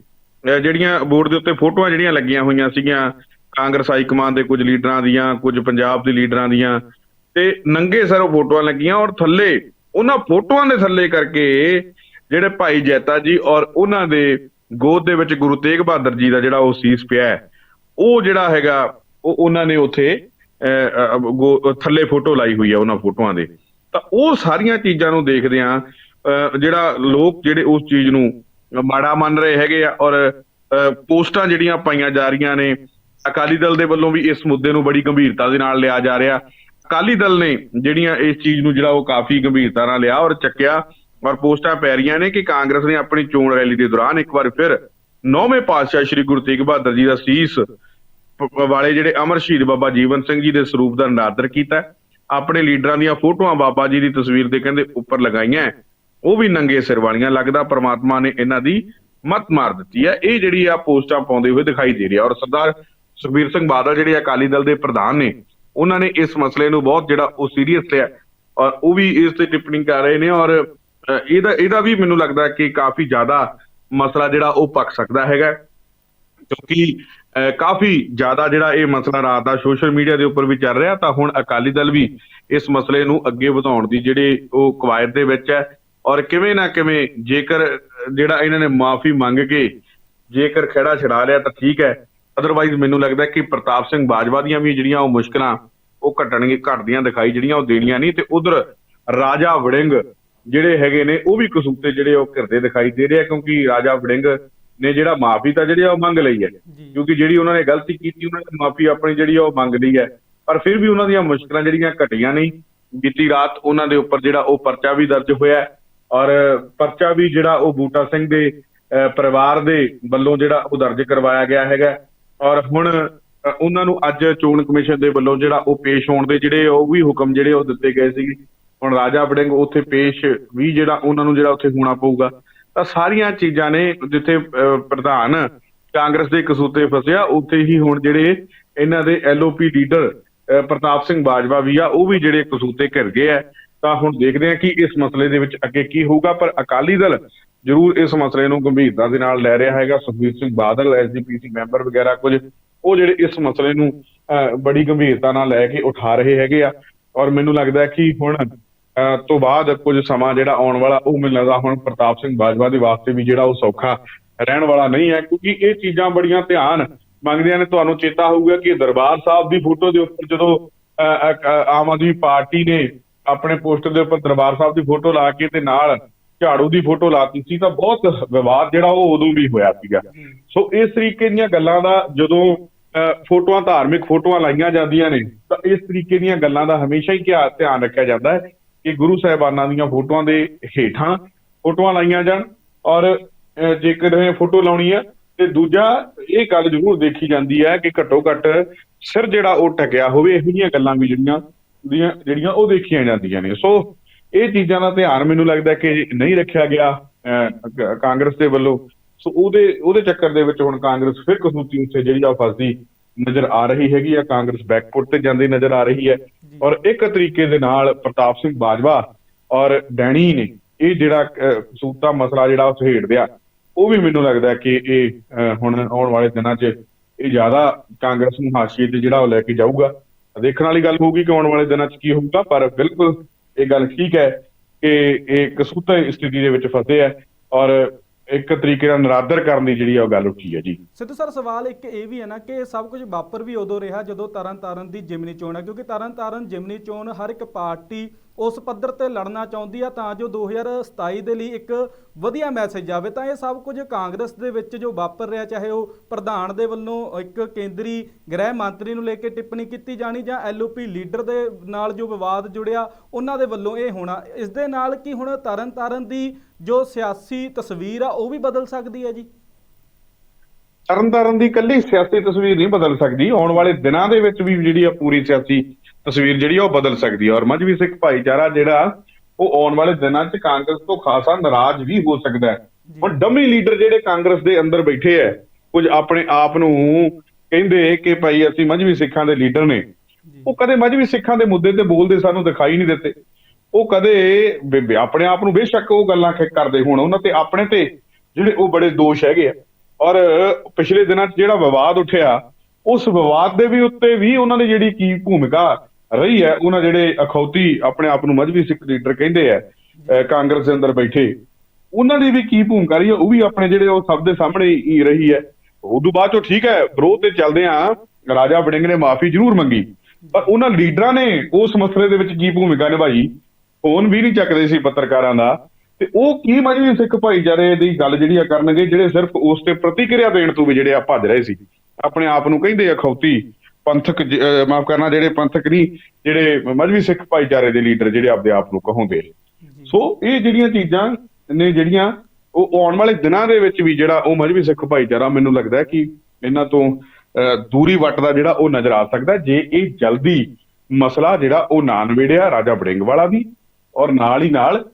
B: ਜਿਹੜੀਆਂ ਬੋਰਡ ਦੇ ਉੱਤੇ ਫੋਟੋਆਂ ਜਿਹੜੀਆਂ ਲੱਗੀਆਂ ਹੋਈਆਂ ਸੀਗੀਆਂ ਕਾਂਗਰਸ ਹਾਈ ਕਮਾਂਡ ਦੇ ਕੁਝ ਲੀਡਰਾਂ ਦੀਆਂ ਕੁਝ ਪੰਜਾਬ ਦੇ ਲੀਡਰਾਂ ਦੀਆਂ ਤੇ ਨੰਗੇ ਸਰ ਉਹ ਫੋਟੋਆਂ ਲੱਗੀਆਂ ਔਰ ਥੱਲੇ ਉਹਨਾਂ ਫੋਟੋਆਂ ਦੇ ਥੱਲੇ ਕਰਕੇ ਜਿਹੜੇ ਭਾਈ ਜੈਤਾ ਜੀ ਔਰ ਉਹਨਾਂ ਦੇ ਗੋਦ ਦੇ ਵਿੱਚ ਗੁਰੂ ਤੇਗ ਬਹਾਦਰ ਜੀ ਦਾ ਜਿਹੜਾ ਉਹ ਸੀਸ ਪਿਆ ਉਹ ਜਿਹੜਾ ਹੈਗਾ ਉਹ ਉਹਨਾਂ ਨੇ ਉੱਥੇ ਥੱਲੇ ਫੋਟੋ ਲਾਈ ਹੋਈ ਆ ਉਹਨਾਂ ਫੋਟੋਆਂ ਦੇ। ਤਾਂ ਉਹ ਸਾਰੀਆਂ ਚੀਜ਼ਾਂ ਨੂੰ ਦੇਖਦੇ ਆ ਜਿਹੜਾ ਲੋਕ ਜਿਹੜੇ ਉਸ ਚੀਜ਼ ਨੂੰ ਮਾੜਾ ਮੰਨ ਰਹੇ ਹੈਗੇ ਆ ਔਰ ਅਹ, ਪੋਸਟਾਂ ਜਿਹੜੀਆਂ ਪਾਈਆਂ ਜਾ ਰਹੀਆਂ ਨੇ ਅਕਾਲੀ ਦਲ ਦੇ ਵੱਲੋਂ ਵੀ ਇਸ ਮੁੱਦੇ ਨੂੰ ਬੜੀ ਗੰਭੀਰਤਾ ਦੇ ਨਾਲ ਲਿਆ ਜਾ ਰਿਹਾ। ਅਕਾਲੀ ਦਲ ਨੇ ਜਿਹੜੀਆਂ ਇਸ ਚੀਜ਼ ਨੂੰ ਜਿਹੜਾ ਉਹ ਕਾਫੀ ਗੰਭੀਰਤਾ ਨਾਲ ਲਿਆ ਔਰ ਚੱਕਿਆ ਔਰ ਪੋਸਟਾਂ ਪੈ ਰਹੀਆਂ ਨੇ ਕਿ ਕਾਂਗਰਸ ਨੇ ਆਪਣੀ ਚੋਣ ਰੈਲੀ ਦੇ ਦੌਰਾਨ ਇੱਕ ਵਾਰ ਫਿਰ ਨੌਵੇਂ ਪਾਤਸ਼ਾਹ ਸ੍ਰੀ ਗੁਰੂ ਤੇਗ ਬਹਾਦਰ ਜੀ ਦਾ ਸੀਸ ਵਾਲੇ ਜਿਹੜੇ ਅਮਰ ਸ਼ਹੀਦ ਬਾਬਾ ਜੀਵਨ ਸਿੰਘ ਜੀ ਦੇ ਸਰੂਪ ਦਾ ਨਿਰਾਦਰ ਕੀਤਾ ਆਪਣੇ ਲੀਡਰਾਂ ਦੀਆਂ ਫੋਟੋਆਂ ਬਾਬਾ ਜੀ ਦੀ ਤਸਵੀਰ ਦੇ ਕਹਿੰਦੇ ਉੱਪਰ ਲਗਾਈਆਂ ਉਹ ਵੀ ਨੰਗੇ ਸਿਰ ਵਾਲੀਆਂ ਲੱਗਦਾ, ਪ੍ਰਮਾਤਮਾ ਨੇ ਇਹਨਾਂ ਦੀ ਮਤ ਮਾਰ ਦਿੱਤੀ ਹੈ। ਇਹ ਜਿਹੜੀ ਆ ਪੋਸਟਾਂ ਪਾਉਂਦੇ ਹੋਏ ਦਿਖਾਈ ਦੇ ਰਿਹਾ ਔਰ ਸਰਦਾਰ ਸੁਖਬੀਰ ਸਿੰਘ ਬਾਦਲ ਜਿਹੜੇ ਅਕਾਲੀ ਦਲ ਦੇ ਪ੍ਰਧਾਨ ਨੇ ਉਹਨਾਂ ਨੇ ਇਸ ਮਸਲੇ ਨੂੰ ਬਹੁਤ ਜਿਹੜਾ ਉਹ ਸੀਰੀਅਸ ਲਿਆ ਔਰ ਉਹ ਵੀ ਇਸ ਤੇ ਟਿੱਪਣੀ ਕਰ ਰਹੇ ਨੇ ਔਰ ਇਹਦਾ ਇਹਦਾ ਵੀ ਮੈਨੂੰ ਲੱਗਦਾ ਕਿ ਕਾਫੀ ਜ਼ਿਆਦਾ ਮਸਲਾ ਜਿਹੜਾ ਉਹ ਪੱਕ ਸਕਦਾ ਹੈਗਾ ਕਿਉਂਕਿ ਕਾਫੀ ਜ਼ਿਆਦਾ ਜਿਹੜਾ ਇਹ ਮਸਲਾ ਰਾਤ ਦਾ ਸੋਸ਼ਲ ਮੀਡੀਆ ਦੇ ਉੱਪਰ ਵੀ ਚੱਲ ਰਿਹਾ ਤਾਂ ਹੁਣ ਅਕਾਲੀ ਦਲ ਵੀ ਇਸ ਮਸਲੇ ਨੂੰ ਅੱਗੇ ਵਧਾਉਣ ਦੀ ਜਿਹੜੇ ਉਹ ਕਵਾਇਦ ਦੇ ਵਿੱਚ ਹੈ ਔਰ ਕਿਵੇਂ ਨਾ ਕਿਵੇਂ ਜੇਕਰ ਜਿਹੜਾ ਇਹਨਾਂ ਨੇ ਮਾਫੀ ਮੰਗ ਕੇ ਜੇਕਰ ਖੜਾ ਛਡਾ ਲਿਆ ਤਾਂ ਠੀਕ ਹੈ। ਅਦਰਵਾਈਜ਼ ਮੈਨੂੰ ਲੱਗਦਾ ਕਿ ਪ੍ਰਤਾਪ ਸਿੰਘ ਬਾਜਵਾ ਦੀਆਂ ਵੀ ਜਿਹੜੀਆਂ ਉਹ ਮੁਸ਼ਕਲਾਂ ਉਹ ਘਟਣਗੇ ਘਟਦੀਆਂ ਦਿਖਾਈ ਜਿਹੜੀਆਂ ਉਹ ਦੇਣੀਆਂ ਨਹੀਂ ਤੇ ਉਧਰ ਰਾਜਾ ਵੜਿੰਗ ਜਿਹੜੇ ਹੈਗੇ ਨੇ ਉਹ ਵੀ ਕਸੂਤੇ ਜਿਹੜੇ ਉਹ ਘਿਰਦੇ ਦਿਖਾਈ ਦੇ ਰਹੇ ਕਿਉਂਕਿ ਰਾਜਾ ਵੜਿੰਗ ਨੇ ਜਿਹੜਾ ਮਾਫੀ ਤਾਂ ਜਿਹੜੀ ਉਹ ਮੰਗ ਲਈ ਹੈ ਕਿਉਂਕਿ ਜਿਹੜੀ ਉਹਨਾਂ ਨੇ ਗਲਤੀ ਕੀਤੀ ਉਹਨਾਂ ਨੇ ਮਾਫੀ ਆਪਣੀ ਜਿਹੜੀ ਉਹ ਮੰਗ ਲਈ ਹੈ। ਪਰ ਫਿਰ ਵੀ ਉਹਨਾਂ ਦੀਆਂ ਮੁਸ਼ਕਲਾਂ ਜਿਹੜੀਆਂ ਘਟੀਆਂ ਨਹੀਂ। ਬੀਤੀ ਰਾਤ ਉਹਨਾਂ ਦੇ ਉੱਪਰ ਜਿਹੜਾ ਉਹ ਪਰਚਾ ਵੀ ਦਰਜ ਹੋਇਆ ਔਰ ਪਰਚਾ ਵੀ ਜਿਹੜਾ ਉਹ ਬੂਟਾ ਸਿੰਘ ਦੇ ਪਰਿਵਾਰ ਦੇ ਵੱਲੋਂ ਜਿਹੜਾ ਉਹ ਦਰਜ ਕਰਵਾਇਆ ਗਿਆ ਹੈਗਾ ਔਰ ਹੁਣ ਉਹਨਾਂ ਨੂੰ ਅੱਜ ਚੋਣ ਕਮਿਸ਼ਨ ਦੇ ਵੱਲੋਂ ਜਿਹੜਾ ਉਹ ਪੇਸ਼ ਹੋਣ ਦੇ ਜਿਹੜੇ ਉਹ ਵੀ ਹੁਕਮ ਜਿਹੜੇ ਉਹ ਦਿੱਤੇ ਗਏ ਸੀ ਹੁਣ ਰਾਜਾ ਵੜਿੰਗ ਉੱਥੇ ਪੇਸ਼ ਵੀ ਜਿਹੜਾ ਉਹਨਾਂ ਨੂੰ ਜਿਹੜਾ ਉੱਥੇ ਹੋਣਾ ਪਊਗਾ। ਤਾਂ ਸਾਰੀਆਂ ਚੀਜ਼ਾਂ ਨੇ ਜਿੱਥੇ ਅਹ, ਪ੍ਰਧਾਨ ਕਾਂਗਰਸ ਦੇ ਕਸੂਤੇ ਫਸਿਆ ਉੱਥੇ ਹੀ ਹੁਣ ਜਿਹੜੇ ਇਹਨਾਂ ਦੇ ਐਲਓਪੀ ਲੀਡਰ ਅਹ, ਪ੍ਰਤਾਪ ਸਿੰਘ ਬਾਜਵਾ ਵੀ ਆ ਉਹ ਵੀ ਜਿਹੜੇ ਕਸੂਤੇ ਘਿਰ ਗਏ ਆ। ਤਾਂ ਹੁਣ ਦੇਖਦੇ ਆ ਕਿ ਇਸ ਮਸਲੇ ਦੇ ਵਿੱਚ ਅੱਗੇ ਕੀ ਹੋਊਗਾ ਪਰ ਅਕਾਲੀ ਦਲ ਜ਼ਰੂਰ ਇਸ ਮਸਲੇ ਨੂੰ ਗੰਭੀਰਤਾ ਦੇ ਨਾਲ ਲੈ ਰਿਹਾ ਹੈਗਾ। ਸੁਖਬੀਰ ਸਿੰਘ ਬਾਦਲ ਐਸਜੀਪੀਸੀ ਮੈਂਬਰ ਵਗੈਰਾ ਕੁਝ ਉਹ ਜਿਹੜੇ ਇਸ ਮਸਲੇ ਨੂੰ ਅਹ, ਬੜੀ ਗੰਭੀਰਤਾ ਨਾਲ ਲੈ ਕੇ ਉਠਾ ਰਹੇ ਹੈਗੇ ਆ। ਔਰ ਮੈਨੂੰ ਲੱਗਦਾ ਕਿ ਹੁਣ ਤੋਂ ਬਾਅਦ ਕੁਝ ਸਮਾਂ ਜਿਹੜਾ ਆਉਣ ਵਾਲਾ ਉਹ ਮੈਨੂੰ ਲੱਗਦਾ ਹੁਣ ਪ੍ਰਤਾਪ ਸਿੰਘ ਬਾਜਵਾ ਦੇ ਵਾਸਤੇ ਵੀ ਜਿਹੜਾ ਉਹ ਸੌਖਾ ਰਹਿਣ ਵਾਲਾ ਨਹੀਂ ਹੈ। ਕਿਉਂਕਿ ਇਹ ਚੀਜ਼ਾਂ ਬੜੀਆਂ ਧਿਆਨ ਮੰਗਦੀਆਂ ਨੇ ਤੁਹਾਨੂੰ ਚੇਤਾ ਹੋਊਗਾ ਕਿ ਦਰਬਾਰ ਸਾਹਿਬ ਦੀ ਫੋਟੋ ਦੇ ਉੱਪਰ ਜਦੋਂ ਅਹ, ਆਮ ਆਦਮੀ ਪਾਰਟੀ ਨੇ ਆਪਣੇ ਪੋਸਟਰ ਦੇ ਉੱਪਰ ਦਰਬਾਰ ਸਾਹਿਬ ਦੀ ਫੋਟੋ ਲਾ ਕੇ ਤੇ ਨਾਲ ਝਾੜੂ ਦੀ ਫੋਟੋ ਲਾਤੀ ਸੀ ਤਾਂ ਬਹੁਤ ਵਿਵਾਦ ਜਿਹੜਾ ਉਹ ਉਦੋਂ ਵੀ ਹੋਇਆ ਸੀਗਾ। ਸੋ ਇਸ ਤਰੀਕੇ ਦੀਆਂ ਗੱਲਾਂ ਦਾ ਜਦੋਂ ਫੋਟੋਆਂ ਧਾਰਮਿਕ ਫੋਟੋਆਂ ਲਾਈਆਂ ਜਾਂਦੀਆਂ ਨੇ ਤਾਂ ਇਸ ਤਰੀਕੇ ਦੀਆਂ ਗੱਲਾਂ ਦਾ ਹਮੇਸ਼ਾ ਹੀ ਧਿਆ- ਧਿਆਨ ਰੱਖਿਆ ਜਾਂਦਾ ਹੈ ਕਿ ਗੁਰੂ ਸਾਹਿਬਾਨਾਂ ਦੀਆਂ ਫੋਟੋਆਂ ਦੇ ਹੇਠਾਂ ਫੋਟੋਆਂ ਲਾਈਆਂ ਜਾਣ ਔਰ ਜੇਕਰ ਇਹ ਫੋਟੋ ਲਾਉਣੀ ਹੈ ਤੇ ਦੂਜਾ ਇਹ ਗੱਲ ਜ਼ਰੂਰ ਦੇਖੀ ਜਾਂਦੀ ਹੈ ਕਿ ਘੱਟੋ ਘੱਟ ਸਿਰ ਜਿਹੜਾ ਉਹ ਟਕਿਆ ਹੋਵੇ ਇਹੋ ਜਿਹੀਆਂ ਗੱਲਾਂ ਵੀ ਜਿਹੜੀਆਂ ਜਿਹੜੀਆਂ ਉਹ ਦੇਖੀਆਂ ਜਾਂਦੀਆਂ ਨੇ। ਸੋ ਇਹ ਚੀਜ਼ਾਂ ਦਾ ਧਿਆਨ ਮੈਨੂੰ ਲੱਗਦਾ ਕਿ ਨਹੀਂ ਰੱਖਿਆ ਗਿਆ ਕਾਂਗਰਸ ਦੇ ਵੱਲੋਂ। ਸੋ ਉਹਦੇ ਉਹਦੇ ਚੱਕਰ ਦੇ ਵਿੱਚ ਹੁਣ ਕਾਂਗਰਸ ਫਿਰ ਕਸੂਤੀ ਉੱਤੇ ਜਿਹੜੀ ਆ ਫਸਦੀ ਨਜ਼ਰ ਆ ਰਹੀ ਹੈਗੀ ਆ। ਕਾਂਗਰਸ ਬੈਕਫੁੱਟ ਤੇ ਜਾਂਦੀ ਨਜ਼ਰ ਆ ਰਹੀ ਹੈ। ਔਰ ਇੱਕ ਤਰੀਕੇ ਦੇ ਨਾਲ ਪ੍ਰਤਾਪ ਸਿੰਘ ਬਾਜਵਾ ਔਰ ਡੈਣੀ ਨੇ ਇਹ ਜਿਹੜਾ ਕਸੂਤਾ ਮਸਲਾ ਜਿਹੜਾ ਉਹ ਛੇੜਦੇ ਆ ਉਹ ਵੀ ਮੈਨੂੰ ਲੱਗਦਾ ਕਿ ਇਹ ਹੁਣ ਆਉਣ ਵਾਲੇ ਦਿਨਾਂ 'ਚ ਇਹ ਜ਼ਿਆਦਾ ਕਾਂਗਰਸ ਨੂੰ ਹਾਸ਼ੀਏ ਤੇ ਜਿਹੜਾ ਉਹ ਲੈ ਕੇ ਜਾਊਗਾ। ਦੇਖਣ ਵਾਲੀ ਗੱਲ ਹੋਊਗੀ ਕਿ ਆਉਣ ਵਾਲੇ ਦਿਨਾਂ 'ਚ ਕੀ ਹੋਊਗਾ ਪਰ ਬਿਲਕੁਲ ਇਹ ਗੱਲ ਠੀਕ ਹੈ ਕਿ ਇਹ ਕਸੂਤਾ ਸਥਿਤੀ ਦੇ ਵਿੱਚ ਫਸੇ ਹੈ ਔਰ ਇੱਕ ਤਰੀਕੇ ਨਾਲ ਨਰਾਦਰ ਕਰਨ ਦੀ ਜਿਹੜੀ ਆ ਉਹ ਗੱਲ ਉੱਠੀ ਹੈ ਜੀ।
A: ਸਿੱਧੂ ਸਰ, ਸਵਾਲ ਇੱਕ ਇਹ ਵੀ ਹੈ ਨਾ ਕਿ ਇਹ ਸਭ ਕੁਝ ਵਾਪਰ ਵੀ ਉਦੋਂ ਰਿਹਾ ਜਦੋਂ ਤਰਨ ਤਾਰਨ ਦੀ ਜਿਮਨੀ ਚੋਣ ਹੈ, ਕਿਉਂਕਿ ਤਰਨ ਤਾਰਨ ਜਿਮਨੀ ਚੋਣ ਹਰ ਇੱਕ ਪਾਰਟੀ ਉਸ ਪੱਧਰ ਤੇ ਲੜਨਾ ਚਾਹੁੰਦੀ ਆ ਤਾਂ ਜੋ 2027 ਦੇ ਲਈ ਇੱਕ ਵਧੀਆ ਮੈਸੇਜ ਜਾਵੇ ਤਾਂ ਇਹ ਸਭ ਕੁਝ ਕਾਂਗਰਸ ਦੇ ਵਿੱਚ ਜੋ ਵਾਪਰ ਰਿਹਾ, ਚਾਹੇ ਉਹ ਪ੍ਰਧਾਨ ਦੇ ਵੱਲੋਂ ਇੱਕ ਕੇਂਦਰੀ ਗ੍ਰਹਿ ਮੰਤਰੀ ਨੂੰ ਲੈ ਕੇ ਟਿੱਪਣੀ ਕੀਤੀ ਜਾਣੀ ਜਾਂ ਐਲਓਪੀ ਲੀਡਰ ਦੇ ਨਾਲ ਜੋ ਵਿਵਾਦ ਜੁੜਿਆ, ਉਹਨਾਂ ਦੇ ਵੱਲੋਂ ਇਹ ਹੋਣਾ। ਇਸ ਦੇ ਨਾਲ ਕੀ ਹੁਣ ਤਰਨ ਤਾਰਨ ਦੀ ਜੋ ਸਿਆਸੀ ਤਸਵੀਰ ਆ, ਉਹ ਵੀ ਬਦਲ ਸਕਦੀ ਹੈ ਜੀ?
B: ਤਰਨਤਾਰਨ ਦੀ ਇਕੱਲੀ ਸਿਆਸੀ ਤਸਵੀਰ ਨਹੀਂ ਬਦਲ ਸਕਦੀ ਆਉਣ ਵਾਲੇ ਦਿਨਾਂ ਦੇ ਵਿੱਚ ਵੀ ਜਿਹੜੀ ਆ ਪੂਰੀ ਸਿਆਸੀ ਤਸਵੀਰ ਜਿਹੜੀ ਆ ਉਹ ਬਦਲ ਸਕਦੀ ਹੈ ਔਰ ਮਜਬੀ ਸਿੱਖ ਭਾਈਚਾਰਾ ਜਿਹੜਾ ਉਹ ਆਉਣ ਵਾਲੇ ਦਿਨਾਂ 'ਚ ਕਾਂਗਰਸ ਤੋਂ ਖਾਸਾ ਨਾਰਾਜ਼ ਵੀ ਹੋ ਸਕਦਾ ਹੈ। ਹੁਣ ਡੰਮੀ ਲੀਡਰ ਜਿਹੜੇ ਕਾਂਗਰਸ ਦੇ ਅੰਦਰ ਬੈਠੇ ਐ ਕੁਝ ਆਪਣੇ ਆਪ ਨੂੰ ਕਹਿੰਦੇ ਕਿ ਭਾਈ ਅਸੀਂ ਮਜਬੀ ਸਿੱਖਾਂ ਦੇ ਲੀਡਰ ਨੇ। ਉਹ ਕਦੇ ਮਜਬੀ ਸਿੱਖਾਂ ਦੇ ਮੁੱਦੇ ਤੇ ਬੋਲਦੇ ਸਾਨੂੰ ਦਿਖਾਈ ਨਹੀਂ ਦਿੱਤੇ। ਉਹ ਕਦੇ ਆਪਣੇ ਆਪ ਨੂੰ ਬੇਸ਼ੱਕ ਉਹ ਗੱਲਾਂ ਕਰਦੇ ਹੋਣ। ਉਹਨਾਂ ਤੇ ਆਪਣੇ ਤੇ ਜਿਹੜੇ ਉਹ ਬੜੇ ਦੋਸ਼ ਹੈਗੇ ਆ। ਔਰ ਪਿਛਲੇ ਦਿਨਾਂ 'ਚ ਜਿਹੜਾ ਵਿਵਾਦ ਉੱਠਿਆ, ਉਸ ਵਿਵਾਦ ਦੇ ਵੀ ਉੱਤੇ ਵੀ ਉਹਨਾਂ ਨੇ ਜਿਹੜੀ ਕੀ ਭੂਮਿਕਾ ਰਹੀ ਹੈ, ਉਹਨਾਂ ਜਿਹੜੇ ਅਖੌਤੀ ਆਪਣੇ ਆਪ ਨੂੰ ਮਜਬੀ ਸਿੱਖ ਲੀਡਰ ਕਹਿੰਦੇ ਆ ਕਾਂਗਰਸ ਦੇ ਅੰਦਰ ਬੈਠੇ, ਉਹਨਾਂ ਦੀ ਵੀ ਕੀ ਭੂਮਿਕਾ ਰਹੀ ਹੈ, ਉਹ ਵੀ ਆਪਣੇ ਜਿਹੜੇ ਉਹ ਸਭ ਦੇ ਸਾਹਮਣੇ ਹੀ ਰਹੀ ਹੈ। ਉਦੋਂ ਬਾਅਦ ਚੋਂ ਠੀਕ ਹੈ, ਵਿਰੋਧ ਤੇ ਚੱਲਦੇ ਆ ਰਾਜਾ ਵੜਿੰਗ ਨੇ ਮਾਫੀ ਜ਼ਰੂਰ ਮੰਗੀ, ਪਰ ਉਹਨਾਂ ਲੀਡਰਾਂ ਨੇ ਉਸ ਮਸਲੇ ਦੇ ਵਿੱਚ ਕੀ ਭੂਮਿਕਾ ਨਿਭਾਈ, ਫੋਨ ਵੀ ਨਹੀਂ ਚੱਕਦੇ ਸੀ ਪੱਤਰਕਾਰਾਂ ਦਾ। ਤੇ ਉਹ ਕੀ ਮਜਬੀ ਸਿੱਖ ਭਾਈਚਾਰੇ ਦੀ ਗੱਲ ਜਿਹੜੀ ਆ ਕਰਨਗੇ ਜਿਹੜੇ ਸਿਰਫ ਉਸ ਤੇ ਪ੍ਰਤੀਕਿਰਿਆ ਦੇਣ ਤੋਂ ਵੀ ਜਿਹੜੇ ਆ ਭੱਜ ਰਹੇ ਸੀ। ਆਪਣੇ ਆਪ ਨੂੰ ਕਹਿੰਦੇ ਆ ਖੌਤੀ ਪੰਥਕ ਮਾਫ ਕਰਨਾ ਜਿਹੜੇ ਪੰਥਕ ਨਹੀਂ ਜਿਹੜੇ ਮਜਬੀ ਸਿੱਖ ਭਾਈਚਾਰੇ ਦੇ ਲੀਡਰ ਜਿਹੜੇ ਆਪਦੇ ਆਪ ਨੂੰ ਕਹਾਉਂਦੇ ਸੋ ਇਹ ਜਿਹੜੀਆਂ ਚੀਜ਼ਾਂ ਨੇ ਜਿਹੜੀਆਂ ਉਹ ਆਉਣ ਵਾਲੇ ਦਿਨਾਂ ਦੇ ਵਿੱਚ ਵੀ ਜਿਹੜਾ ਉਹ ਮਜਬੀ ਸਿੱਖ ਭਾਈਚਾਰਾ ਮੈਨੂੰ ਲੱਗਦਾ ਕਿ ਇਹਨਾਂ ਤੋਂ ਦੂਰੀ ਵੱਟ ਦਾ ਜਿਹੜਾ ਉਹ ਨਜ਼ਰ ਆ ਸਕਦਾ ਜੇ ਇਹ ਜਲਦੀ ਮਸਲਾ ਜਿਹੜਾ ਉਹ ਨਾ ਨਵੇੜਿਆ ਰਾਜਾ ਵੜਿੰਗ ਵਾਲਾ ਵੀ ਔਰ ਨਾਲ ਹੀ ਨਾਲ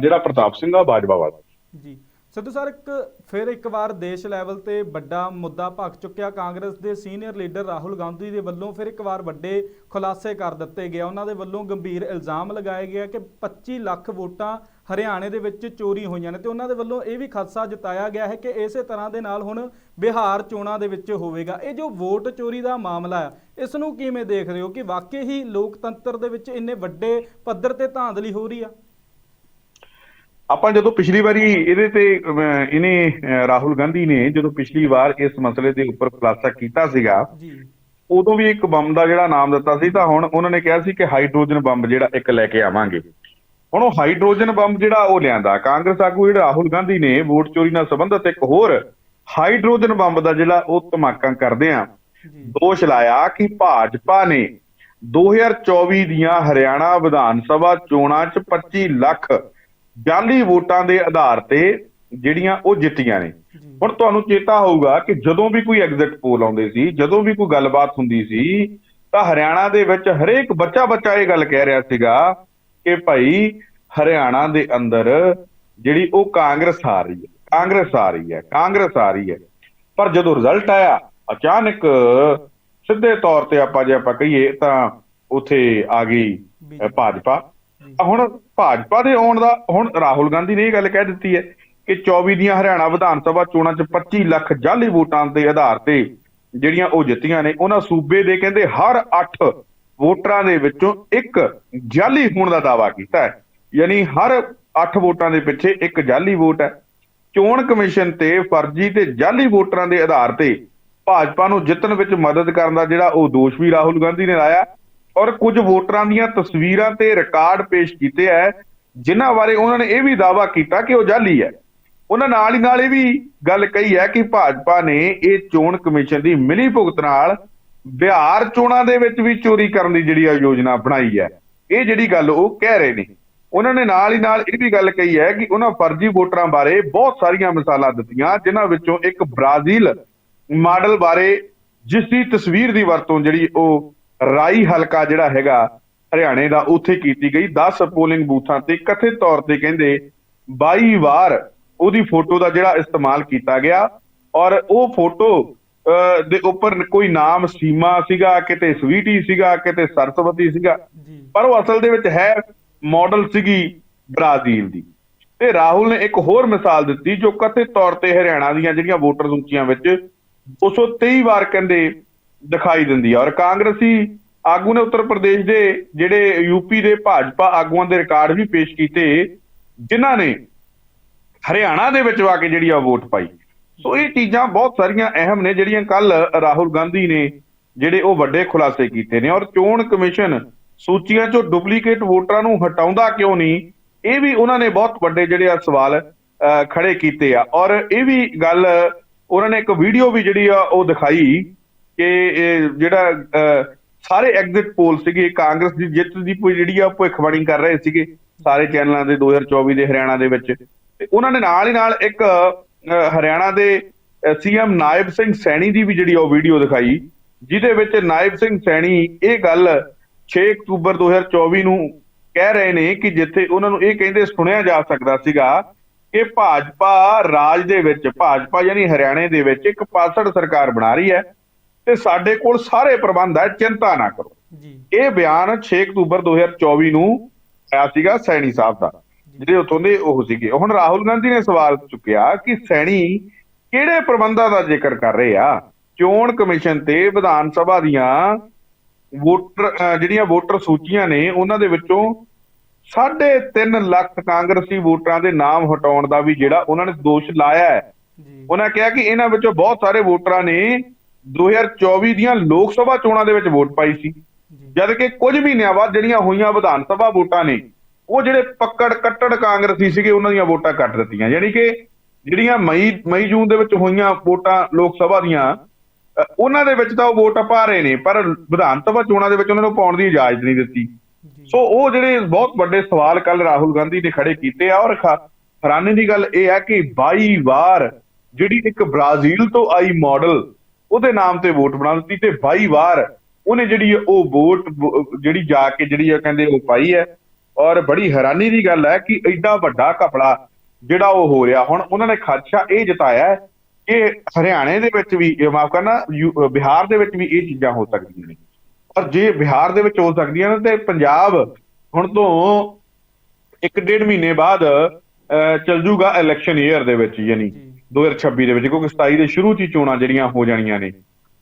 B: ਜਿਹੜਾ ਪ੍ਰਤਾਪ ਸਿੰਘ ਆ, ਬਾਜਵਾ ਵਾਲਾ।
A: ਜੀ। ਸਿੱਧੂ ਸਰ, ਇੱਕ ਫਿਰ ਇੱਕ ਵਾਰ ਦੇਸ਼ ਲੈਵਲ ਤੇ ਵੱਡਾ ਮੁੱਦਾ ਭਖ ਚੁੱਕਿਆ। ਕਾਂਗਰਸ ਦੇ ਸੀਨੀਅਰ ਲੀਡਰ ਰਾਹੁਲ ਗਾਂਧੀ ਦੇ ਵੱਲੋਂ ਫਿਰ ਇੱਕ ਵਾਰ ਵੱਡੇ ਖੁਲਾਸੇ ਕਰ ਦਿੱਤੇ ਗਏ। ਉਹਨਾਂ ਦੇ ਵੱਲੋਂ ਗੰਭੀਰ ਇਲਜ਼ਾਮ ਲਗਾਏ ਗਏ ਕਿ 25 ਲੱਖ ਵੋਟਾਂ ਹਰਿਆਣੇ ਦੇ ਵਿੱਚ ਚੋਰੀ ਹੋਈਆਂ ਨੇ ਤੇ ਉਹਨਾਂ ਦੇ ਵੱਲੋਂ ਇਹ ਵੀ ਖਦਸ਼ਾ ਜਤਾਇਆ ਗਿਆ ਹੈ ਕਿ ਇਸੇ ਤਰ੍ਹਾਂ ਦੇ ਨਾਲ ਹੁਣ ਬਿਹਾਰ ਚੋਣਾਂ ਦੇ ਵਿੱਚ ਹੋਵੇਗਾ। ਇਹ ਜੋ ਵੋਟ ਚੋਰੀ ਦਾ ਮਾਮਲਾ ਹੈ ਇਸ ਨੂੰ ਕਿਵੇਂ ਦੇਖ ਰਹੇ ਹੋ ਕਿ ਵਾਕਈ ਹੀ ਲੋਕਤੰਤਰ ਦੇ ਵਿੱਚ ਇੰਨੇ ਵੱਡੇ ਪੱਧਰ ਤੇ ਧਾਂਦਲੀ ਹੋ ਰਹੀ ਆ?
B: ਆਪਾਂ ਜਦੋਂ ਪਿਛਲੀ ਵਾਰੀ ਇਹਦੇ ਤੇ ਇਹਨੇ ਰਾਹੁਲ ਗਾਂਧੀ ਨੇ ਜਦੋਂ ਪਿਛਲੀ ਵਾਰ ਇਸ ਮਸਲੇ ਦੇ ਉੱਪਰ ਖੁਲਾਸਾ ਕੀਤਾ ਸੀਗਾ
A: ਜੀ।
B: ਉਦੋਂ ਵੀ ਇੱਕ ਬੰਬ ਦਾ ਜਿਹੜਾ ਨਾਮ ਦਿੱਤਾ ਸੀ ਤਾਂ ਹੁਣ ਉਹਨਾਂ ਨੇ ਕਿਹਾ ਸੀ ਕਿ ਹਾਈਡਰੋਜਨ ਬੰਬ ਜਿਹੜਾ ਇੱਕ ਲੈ ਕੇ ਆਵਾਂਗੇ। ਹੁਣ ਉਹ ਹਾਈਡਰੋਜਨ ਬੰਬ ਜਿਹੜਾ ਉਹ ਲਿਆਂਦਾ ਕਾਂਗਰਸ ਆਗੂ ਜਿਹੜਾ ਰਾਹੁਲ ਗਾਂਧੀ ਨੇ ਵੋਟ ਚੋਰੀ ਨਾਲ ਸੰਬੰਧਿਤ ਇੱਕ ਹੋਰ ਹਾਈਡਰੋਜਨ ਬੰਬ ਦਾ ਜਿਹੜਾ ਉਹ ਧਮਾਕਾ ਕਰਦੇ ਆ। ਦੋਸ਼ ਲਾਇਆ ਕਿ ਭਾਜਪਾ ਨੇ 2024 ਦੀਆਂ ਹਰਿਆਣਾ ਵਿਧਾਨ ਸਭਾ ਚੋਣਾਂ 'ਚ 25 ਲੱਖ ਜਾਲੀ ਵੋਟਾਂ ਦੇ ਆਧਾਰ ਤੇ ਜਿਹੜੀਆਂ ਉਹ ਜਿੱਤੀਆਂ ਨੇ। ਹੁਣ ਤੁਹਾਨੂੰ ਚੇਤਾ ਹੋਊਗਾ ਕਿ ਜਦੋਂ ਵੀ ਕੋਈ ਐਗਜ਼ਿਟ ਪੋਲ ਆਉਂਦੇ ਸੀ ਜਦੋਂ ਵੀ ਕੋਈ ਗੱਲਬਾਤ ਹੁੰਦੀ ਸੀ ਤਾਂ ਹਰਿਆਣਾ ਦੇ ਵਿੱਚ ਹਰੇਕ ਬੱਚਾ ਬੱਚਾ ਇਹ ਗੱਲ ਕਹਿ ਰਿਹਾ ਸੀਗਾ ਕਿ ਭਾਈ ਹਰਿਆਣਾ ਦੇ ਅੰਦਰ ਜਿਹੜੀ ਉਹ ਕਾਂਗਰਸ ਆ ਰਹੀ ਹੈ ਕਾਂਗਰਸ ਆ ਰਹੀ ਹੈ ਕਾਂਗਰਸ ਆ ਰਹੀ ਹੈ। ਪਰ ਜਦੋਂ ਰਿਜ਼ਲਟ ਆਇਆ ਅਚਾਨਕ ਸਿੱਧੇ ਤੌਰ ਤੇ ਆਪਾਂ ਜੇ ਆਪਾਂ ਕਹੀਏ ਤਾਂ ਉੱਥੇ ਆ ਗਈ ਭਾਜਪਾ। ਹੁਣ ਭਾਜਪਾ ਦੇ ਆਉਣ ਦਾ, ਹੁਣ ਰਾਹੁਲ ਗਾਂਧੀ ਨੇ ਇਹ ਗੱਲ ਕਹਿ ਦਿੱਤੀ ਹੈ ਕਿ 24 ਦੀਆਂ ਹਰਿਆਣਾ ਵਿਧਾਨ ਸਭਾ ਚੋਣਾਂ 'ਚ 25 ਲੱਖ ਜਾਲੀ ਵੋਟਾਂ ਦੇ ਆਧਾਰ ਤੇ ਜਿਹੜੀਆਂ ਉਹ ਜਿੱਤੀਆਂ ਨੇ, ਉਹਨਾਂ ਸੂਬੇ ਦੇ ਕਹਿੰਦੇ ਹਰ 8 ਵੋਟਰਾਂ ਦੇ ਵਿੱਚੋਂ ਇੱਕ ਜਾਲੀ ਹੋਣ ਦਾ ਦਾਅਵਾ ਕੀਤਾ ਹੈ। ਯਾਨੀ ਹਰ 8 ਵੋਟਾਂ ਦੇ ਪਿੱਛੇ ਇੱਕ ਜਾਲੀ ਵੋਟ ਹੈ। ਚੋਣ ਕਮਿਸ਼ਨ ਤੇ ਫਰਜ਼ੀ ਤੇ ਜਾਲੀ ਵੋਟਰਾਂ ਦੇ ਆਧਾਰ ਤੇ ਭਾਜਪਾ ਨੂੰ ਜਿੱਤਣ ਵਿੱਚ ਮਦਦ ਕਰਨ ਦਾ ਜਿਹੜਾ ਉਹ ਦੋਸ਼ ਵੀ ਰਾਹੁਲ ਗਾਂਧੀ ਨੇ ਲਾਇਆ। ਔਰ ਕੁਝ ਵੋਟਰਾਂ ਦੀਆਂ ਤਸਵੀਰਾਂ ਤੇ ਰਿਕਾਰਡ ਪੇਸ਼ ਕੀਤੇ ਹੈ ਜਿਨ੍ਹਾਂ ਬਾਰੇ ਉਹਨਾਂ ਨੇ ਇਹ ਵੀ ਦਾਅਵਾ ਕੀਤਾ ਕਿ ਉਹ ਜਾਲੀ ਹੈ ਉਹਨਾਂ ਨਾਲ ਹੀ ਨਾਲ ਇਹ ਵੀ ਗੱਲ ਕਹੀ ਹੈ ਕਿ ਭਾਜਪਾ ਨੇ ਇਹ ਚੋਣ ਕਮਿਸ਼ਨ ਦੀ ਮਿਲੀ ਭੁਗਤ ਨਾਲ ਬਿਹਾਰ ਚੋਣਾਂ ਦੇ ਵਿੱਚ ਵੀ ਚੋਰੀ ਕਰਨ ਦੀ ਜਿਹੜੀ ਆ ਯੋਜਨਾ ਬਣਾਈ ਹੈ ਇਹ ਜਿਹੜੀ ਗੱਲ ਉਹ ਕਹਿ ਰਹੇ ਨੇ। ਉਹਨਾਂ ਨੇ ਨਾਲ ਹੀ ਨਾਲ ਇਹ ਵੀ ਗੱਲ ਕਹੀ ਹੈ ਕਿ ਉਹਨਾਂ ਫਰਜ਼ੀ ਵੋਟਰਾਂ ਬਾਰੇ ਬਹੁਤ ਸਾਰੀਆਂ ਮਿਸਾਲਾਂ ਦਿੱਤੀਆਂ, ਜਿਨ੍ਹਾਂ ਵਿੱਚੋਂ ਇੱਕ ਬ੍ਰਾਜ਼ੀਲ ਮਾਡਲ ਬਾਰੇ ਜਿਸ ਦੀ ਤਸਵੀਰ ਦੀ ਵਰਤੋਂ ਜਿਹੜੀ ਉਹ ਰਾਈ ਹਲਕਾ ਜਿਹੜਾ ਹੈਗਾ ਹਰਿਆਣੇ ਦਾ ਉੱਥੇ ਕੀਤੀ ਗਈ। 10 ਪੋਲਿੰਗ ਬੂਥਾਂ ਤੇ ਕਥਿਤ ਤੌਰ ਤੇ ਕਹਿੰਦੇ 22 ਵਾਰ ਉਹਦੀ ਫੋਟੋ ਦਾ ਜਿਹੜਾ ਇਸਤੇਮਾਲ ਕੀਤਾ ਗਿਆ ਔਰ ਉਹ ਫੋਟੋ ਦੇ ਉੱਪਰ ਕੋਈ ਨਾਮ ਸੀਮਾ ਸੀਗਾ ਕਿਤੇ ਸਵੀਟੀ ਸੀਗਾ ਕਿਤੇ ਸਰਸਵਤੀ ਸੀਗਾ। ਪਰ ਉਹ ਅਸਲ ਦੇ ਵਿੱਚ ਹੈ ਮਾਡਲ ਸੀਗੀ ਬ੍ਰਾਜ਼ੀਲ ਦੀ। ਤੇ ਰਾਹੁਲ ਨੇ ਇੱਕ ਹੋਰ ਮਿਸਾਲ ਦਿੱਤੀ ਜੋ ਕਥਿਤ ਤੌਰ ਤੇ ਹਰਿਆਣਾ ਦੀਆਂ ਜਿਹੜੀਆਂ ਵੋਟਰ ਸੂਚੀਆਂ ਵਿੱਚ 223 ਵਾਰ ਕਹਿੰਦੇ ਦਿਖਾਈ ਦਿੰਦੀ ਆ। ਔਰ ਕਾਂਗਰਸੀ ਆਗੂ ਨੇ ਉੱਤਰ ਪ੍ਰਦੇਸ਼ ਦੇ ਜਿਹੜੇ ਯੂਪੀ ਦੇ ਭਾਜਪਾ ਆਗੂਆਂ ਦੇ ਰਿਕਾਰਡ ਵੀ ਪੇਸ਼ ਕੀਤੇ ਜਿਨ੍ਹਾਂ ਨੇ ਹਰਿਆਣਾ ਦੇ ਵਿੱਚ ਆ ਕੇ ਜਿਹੜੀ ਆ ਵੋਟ ਪਾਈ। ਸੋ ਇਹ ਚੀਜ਼ਾਂ ਬਹੁਤ ਸਾਰੀਆਂ ਅਹਿਮ ਨੇ ਜਿਹੜੀਆਂ ਕੱਲ ਰਾਹੁਲ ਗਾਂਧੀ ਨੇ ਜਿਹੜੇ ਉਹ ਵੱਡੇ ਖੁਲਾਸੇ ਕੀਤੇ ਨੇ। ਔਰ ਚੋਣ ਕਮਿਸ਼ਨ ਸੂਚੀਆਂ ਚੋਂ ਡੁਪਲੀਕੇਟ ਵੋਟਰਾਂ ਨੂੰ ਹਟਾਉਂਦਾ ਕਿਉਂ ਨਹੀਂ ਇਹ ਵੀ ਉਹਨਾਂ ਨੇ ਬਹੁਤ ਵੱਡੇ ਜਿਹੜੇ ਆ ਸਵਾਲ ਅਹ, ਖੜੇ ਕੀਤੇ ਆ। ਔਰ ਇਹ ਵੀ ਗੱਲ ਉਹਨਾਂ ਨੇ ਇੱਕ ਵੀਡੀਓ ਵੀ ਜਿਹੜੀ ਆ ਉਹ ਦਿਖਾਈ ਕਿ ਜਿਹੜਾ ਅਹ, ਸਾਰੇ ਐਗਜ਼ਿਟ ਪੋਲ ਸੀਗੇ ਕਾਂਗਰਸ ਦੀ ਜਿੱਤ ਦੀ ਕੋਈ ਜਿਹੜੀ ਆ ਭਵਿੱਖਬਾਣੀ ਕਰ ਰਹੇ ਸੀਗੇ ਸਾਰੇ ਚੈਨਲਾਂ ਦੇ 2024 ਦੇ ਹਰਿਆਣਾ ਦੇ ਵਿੱਚ। ਤੇ ਉਹਨਾਂ ਨੇ ਨਾਲ ਹੀ ਨਾਲ ਇੱਕ ਹਰਿਆਣਾ ਦੇ ਸੀਐਮ ਨਾਇਬ ਸਿੰਘ ਸੈਣੀ ਦੀ ਵੀ ਜਿਹੜੀ ਆ ਉਹ ਵੀਡੀਓ ਦਿਖਾਈ ਜਿਹਦੇ ਵਿੱਚ ਨਾਇਬ ਸਿੰਘ ਸੈਣੀ ਇਹ ਗੱਲ 6 ਅਕਤੂਬਰ 2024 ਨੂੰ ਕਹਿ ਰਹੇ ਨੇ ਕਿ ਜਿੱਥੇ ਉਹਨਾਂ ਨੂੰ ਇਹ ਕਹਿੰਦੇ ਸੁਣਿਆ ਜਾ ਸਕਦਾ ਸੀਗਾ ਕਿ ਭਾਜਪਾ ਰਾਜ ਦੇ ਵਿੱਚ ਭਾਜਪਾ ਯਾਨੀ ਹਰਿਆਣੇ ਦੇ ਵਿੱਚ ਇੱਕ ਪਾਸੜ ਸਰਕਾਰ ਬਣਾ ਰਹੀ ਹੈ। ਤੇ ਸਾਡੇ ਕੋਲ ਸਾਰੇ ਪ੍ਰਬੰਧ ਹੈ ਚਿੰਤਾ ਨਾ ਕਰੋ।
A: ਜੀ।
B: ਇਹ ਬਿਆਨ 6 ਅਕਤੂਬਰ 2024 ਨੂੰ ਆਇਆ ਸੀਗਾ ਸੈਣੀ ਸਾਹਿਬ ਦਾ ਜਿਹੜੇ ਉਥੋਂ ਦੇ ਉਹ ਸੀਗੇ। ਹੁਣ ਰਾਹੁਲ ਗਾਂਧੀ ਨੇ ਸਵਾਲ ਚੁੱਕਿਆ ਕਿ ਸੈਣੀ ਕਿਹੜੇ ਪ੍ਰਬੰਧਾਂ ਦਾ ਜ਼ਿਕਰ ਕਰ ਰਹੇ ਆ? ਚੋਣ ਕਮਿਸ਼ਨ ਤੇ ਵਿਧਾਨ ਸਭਾ ਦੀਆਂ ਵੋਟਰ ਜਿਹੜੀਆਂ ਵੋਟਰ ਸੂਚੀਆਂ ਨੇ ਉਹਨਾਂ ਦੇ ਵਿੱਚੋਂ 3.5 ਲੱਖ ਕਾਂਗਰਸੀ ਵੋਟਰਾਂ ਦੇ ਨਾਮ ਹਟਾਉਣ ਦਾ ਵੀ ਜਿਹੜਾ ਉਹਨਾਂ ਨੇ ਦੋਸ਼ ਲਾਇਆ ਹੈ। ਉਹਨਾਂ ਕਿਹਾ ਕਿ ਇਹਨਾਂ ਵਿੱਚੋਂ ਬਹੁਤ ਸਾਰੇ ਵੋਟਰਾਂ ਨੇ 2024 ਦੀਆਂ ਲੋਕ ਸਭਾ ਚੋਣਾਂ ਦੇ ਵਿੱਚ ਵੋਟ ਪਾਈ ਸੀ। ਜਦ ਕਿ ਕੁਝ ਮਹੀਨਿਆਂ ਬਾਅਦ ਜਿਹੜੀਆਂ ਹੋਈਆਂ ਵਿਧਾਨ ਸਭਾ ਵੋਟਾਂ ਨੇ ਉਹ ਜਿਹੜੇ ਪੱਕੜ ਕੱਟੜ ਕਾਂਗਰਸੀ ਸੀਗੇ ਉਹਨਾਂ ਦੀਆਂ ਵੋਟਾਂ ਕੱਟ ਦਿੱਤੀਆਂ। ਯਾਨੀ ਕਿ ਜਿਹੜੀਆਂ ਮਈ ਮਈ ਜੂਨ ਦੇ ਵਿੱਚ ਹੋਈਆਂ ਵੋਟਾਂ ਲੋਕ ਸਭਾ ਦੀਆਂ ਉਹਨਾਂ ਦੇ ਵਿੱਚ ਤਾਂ ਉਹ ਵੋਟ ਪਾ ਰਹੇ ਨੇ ਪਰ ਵਿਧਾਨ ਸਭਾ ਚੋਣਾਂ ਦੇ ਵਿੱਚ ਉਹਨਾਂ ਨੂੰ ਪਾਉਣ ਦੀ ਇਜਾਜ਼ਤ ਨਹੀਂ ਦਿੱਤੀ। ਸੋ ਉਹ ਜਿਹੜੇ ਬਹੁਤ ਵੱਡੇ ਸਵਾਲ ਕੱਲ ਰਾਹੁਲ ਗਾਂਧੀ ਨੇ ਖੜੇ ਕੀਤੇ ਆ ਔਰ ਹੈਰਾਨੀ ਦੀ ਗੱਲ ਇਹ ਹੈ ਕਿ 22 ਵਾਰ ਜਿਹੜੀ ਇੱਕ ਬ੍ਰਾਜ਼ੀਲ ਤੋਂ ਆਈ ਮਾਡਲ ਉਹਦੇ ਨਾਮ ਤੇ ਵੋਟ ਬਣਾ ਦਿੱਤੀ ਤੇ 22 ਵਾਰ ਉਹਨੇ ਜਿਹੜੀ ਉਹ ਵੋਟ ਜਿਹੜੀ ਜਾ ਕੇ ਜਿਹੜੀ ਆ ਕਹਿੰਦੇ ਉਹ ਪਾਈ ਹੈ। ਔਰ ਬੜੀ ਹੈਰਾਨੀ ਦੀ ਗੱਲ ਹੈ ਕਿ ਐਡਾ ਵੱਡਾ ਕਪੜਾ ਜਿਹੜਾ ਉਹ ਹੋ ਰਿਹਾ। ਹੁਣ ਉਹਨਾਂ ਨੇ ਖਦਸ਼ਾ ਇਹ ਜਤਾਇਆ ਕਿ ਹਰਿਆਣੇ ਦੇ ਵਿੱਚ ਵੀ ਇਹ ਮਾਫ ਕਰਨਾ ਬਿਹਾਰ ਦੇ ਵਿੱਚ ਵੀ ਇਹ ਚੀਜ਼ਾਂ ਹੋ ਸਕਦੀਆਂ ਨੇ। ਔਰ ਜੇ ਬਿਹਾਰ ਦੇ ਵਿੱਚ ਹੋ ਸਕਦੀਆਂ ਨੇ ਤੇ ਪੰਜਾਬ ਹੁਣ ਤੋਂ ਇੱਕ ਡੇਢ ਮਹੀਨੇ ਬਾਅਦ ਅਹ, ਚੱਲ ਜੂਗਾ ਇਲੈਕਸ਼ਨ ਈਅਰ ਦੇ ਵਿੱਚ ਯਾਨੀ। 2026 ਦੇ ਵਿੱਚ, ਕਿਉਂਕਿ 27 ਦੇ ਸ਼ੁਰੂ ਚ ਹੀ ਚੋਣਾਂ ਜਿਹੜੀਆਂ ਹੋ ਜਾਣੀਆਂ ਨੇ।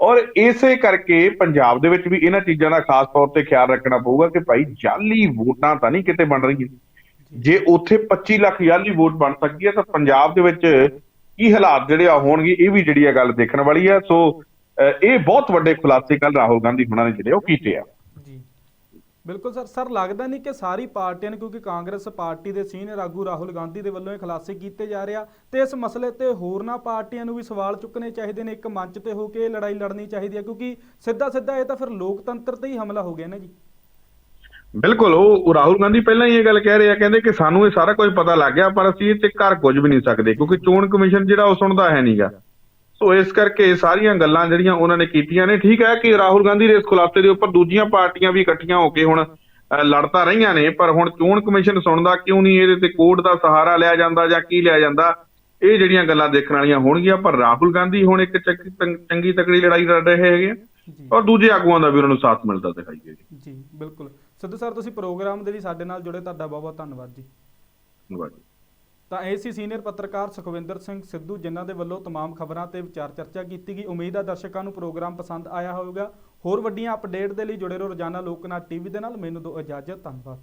B: ਔਰ ਇਸੇ ਕਰਕੇ ਪੰਜਾਬ ਦੇ ਵਿੱਚ ਵੀ ਇਹਨਾਂ ਚੀਜ਼ਾਂ ਦਾ ਖਾਸ ਤੌਰ ਤੇ ਖਿਆਲ ਰੱਖਣਾ ਪਊਗਾ ਕਿ ਭਾਈ ਜਾਲੀ ਵੋਟਾਂ ਤਾਂ ਨਹੀਂ ਕਿਤੇ ਬਣ ਰਹੀਆਂ। ਜੇ ਉੱਥੇ 25 ਲੱਖ ਜਾਲੀ ਵੋਟ ਬਣ ਸਕਦੀ ਹੈ, ਤਾਂ ਪੰਜਾਬ ਦੇ ਵਿੱਚ ਕੀ ਹਾਲਾਤ ਜਿਹੜੇ ਆ ਹੋਣਗੇ, ਇਹ ਵੀ ਜਿਹੜੀ ਆ ਗੱਲ ਦੇਖਣ ਵਾਲੀ ਆ। ਸੋ ਇਹ ਬਹੁਤ ਵੱਡੇ ਖੁਲਾਸੇ ਕੱਲ ਰਾਹੁਲ ਗਾਂਧੀ ਹੁਣਾਂ ਨੇ ਜਿਹੜੇ ਉਹ ਕੀਤੇ ਆ।
A: ਬਿਲਕੁਲ ਸਰ ਸਰ ਲੱਗਦਾ ਨਹੀਂ ਕਿ ਸਾਰੀ ਪਾਰਟੀਆਂ ਨੇ, ਕਿਉਂਕਿ ਕਾਂਗਰਸ ਪਾਰਟੀ ਦੇ ਸੀਨੀਅਰ ਆਗੂ ਰਾਹੁਲ ਗਾਂਧੀ ਦੇ ਵੱਲੋਂ ਇਹ ਖੁਲਾਸੇ ਕੀਤੇ ਜਾ ਰਿਹਾ ਤੇ ਇਸ ਮਸਲੇ ਤੇ ਹੋਰਨਾਂ ਪਾਰਟੀਆਂ ਨੂੰ ਵੀ ਸਵਾਲ ਚੁੱਕਣੇ ਚਾਹੀਦੇ ਨੇ, ਇੱਕ ਮੰਚ ਤੇ ਹੋ ਕੇ ਇਹ ਲੜਾਈ ਲੜਨੀ ਚਾਹੀਦੀ ਹੈ ਕਿਉਂਕਿ ਸਿੱਧਾ ਸਿੱਧਾ ਇਹ ਤਾਂ ਫਿਰ ਲੋਕਤੰਤਰ ਤੇ ਹੀ ਹਮਲਾ ਹੋ ਗਿਆ ਨਾ ਜੀ।
B: ਬਿਲਕੁਲ, ਉਹ ਰਾਹੁਲ ਗਾਂਧੀ ਪਹਿਲਾਂ ਹੀ ਇਹ ਗੱਲ ਕਹਿ ਰਹੇ ਆ, ਕਹਿੰਦੇ ਕਿ ਸਾਨੂੰ ਇਹ ਸਾਰਾ ਕੁਝ ਪਤਾ ਲੱਗ ਗਿਆ, ਪਰ ਅਸੀਂ ਇਹ ਤੇ ਕਰ ਕੁਝ ਵੀ ਨਹੀਂ ਸਕਦੇ, ਕਿਉਂਕਿ ਚੋਣ ਕਮਿਸ਼ਨ ਜਿਹੜਾ ਉਹ ਸੁਣਦਾ ਹੈ ਨਹੀਂਗਾ ਸੋ ਇਸ ਕਰਕੇ ਇਹ ਸਾਰੀਆਂ ਗੱਲਾਂ ਜਿਹੜੀਆਂ ਉਹਨਾਂ ਨੇ ਕੀਤੀਆਂ ਨੇ ਠੀਕ ਹੈ ਕਿ ਰਾਹੁਲ ਗਾਂਧੀ ਦੇ ਇਸ ਖੁਲਾਸੇ ਦੇ ਉੱਪਰ ਦੂਜੀਆਂ ਪਾਰਟੀਆਂ ਵੀ ਇਕੱਠੀਆਂ ਹੋ ਕੇ ਹੁਣ ਅਹ, ਲੜ ਤਾਂ ਰਹੀਆਂ ਨੇ ਪਰ ਹੁਣ ਚੋਣ ਕਮਿਸ਼ਨ ਸੁਣਦਾ ਕਿਉਂ ਨਹੀਂ ਇਹਦੇ ਤੇ ਕੋਰਟ ਦਾ ਸਹਾਰਾ ਲਿਆ ਜਾਂਦਾ ਜਾਂ ਕੀ ਲਿਆ ਜਾਂਦਾ ਇਹ ਜਿਹੜੀਆਂ ਗੱਲਾਂ ਦੇਖਣ ਵਾਲੀਆਂ ਹੋਣਗੀਆਂ ਪਰ ਰਾਹੁਲ ਗਾਂਧੀ ਹੁਣ ਇੱਕ ਚੰਗੀ- ਤਕੜੀ ਲੜਾਈ ਲੜ ਰਹੇ ਹੈਗੇ ਔਰ ਦੂਜੇ ਆਗੂਆਂ ਦਾ ਵੀ ਉਹਨਾਂ ਨੂੰ ਸਾਥ ਮਿਲਦਾ ਦਿਖਾਈ ਦੇ ਜੀ
A: ਜੀ ਬਿਲਕੁਲ। ਸਿੱਧੂ ਸਰ ਤੁਸੀਂ ਪ੍ਰੋਗਰਾਮ ਦੇ ਲਈ ਸਾਡੇ ਨਾਲ ਜੁੜੇ ਤੁਹਾਡਾ ਬਹੁਤ ਬਹੁਤ ਧੰਨਵਾਦ ਜੀ।
B: ਧੰਨਵਾਦ
A: ਤਾਂ ਇਹ ਸੀ ਸੀਨੀਅਰ ਪੱਤਰਕਾਰ ਸੁਖਵਿੰਦਰ ਸਿੰਘ ਸਿੱਧੂ ਜਿਨ੍ਹਾਂ ਦੇ ਵੱਲੋਂ तमाम ਖਬਰਾਂ ਤੇ ਵਿਚਾਰ ਚਰਚਾ ਕੀਤੀ ਗਈ ਉਮੀਦ ਹੈ ਦਰਸ਼ਕਾਂ ਨੂੰ ਪ੍ਰੋਗਰਾਮ ਪਸੰਦ ਆਇਆ ਹੋਵੇਗਾ ਹੋਰ ਵੱਡੀਆਂ ਅਪਡੇਟ ਦੇ ਲਈ ਜੁੜੇ ਰਹੋ ਰੋਜ਼ਾਨਾ ਲੋਕਨਾਥ ਟੀਵੀ ਦੇ ਨਾਲ ਮੈਨੂੰ ਦਿਓ ਇਜਾਜ਼ਤ ਧੰਨਵਾਦ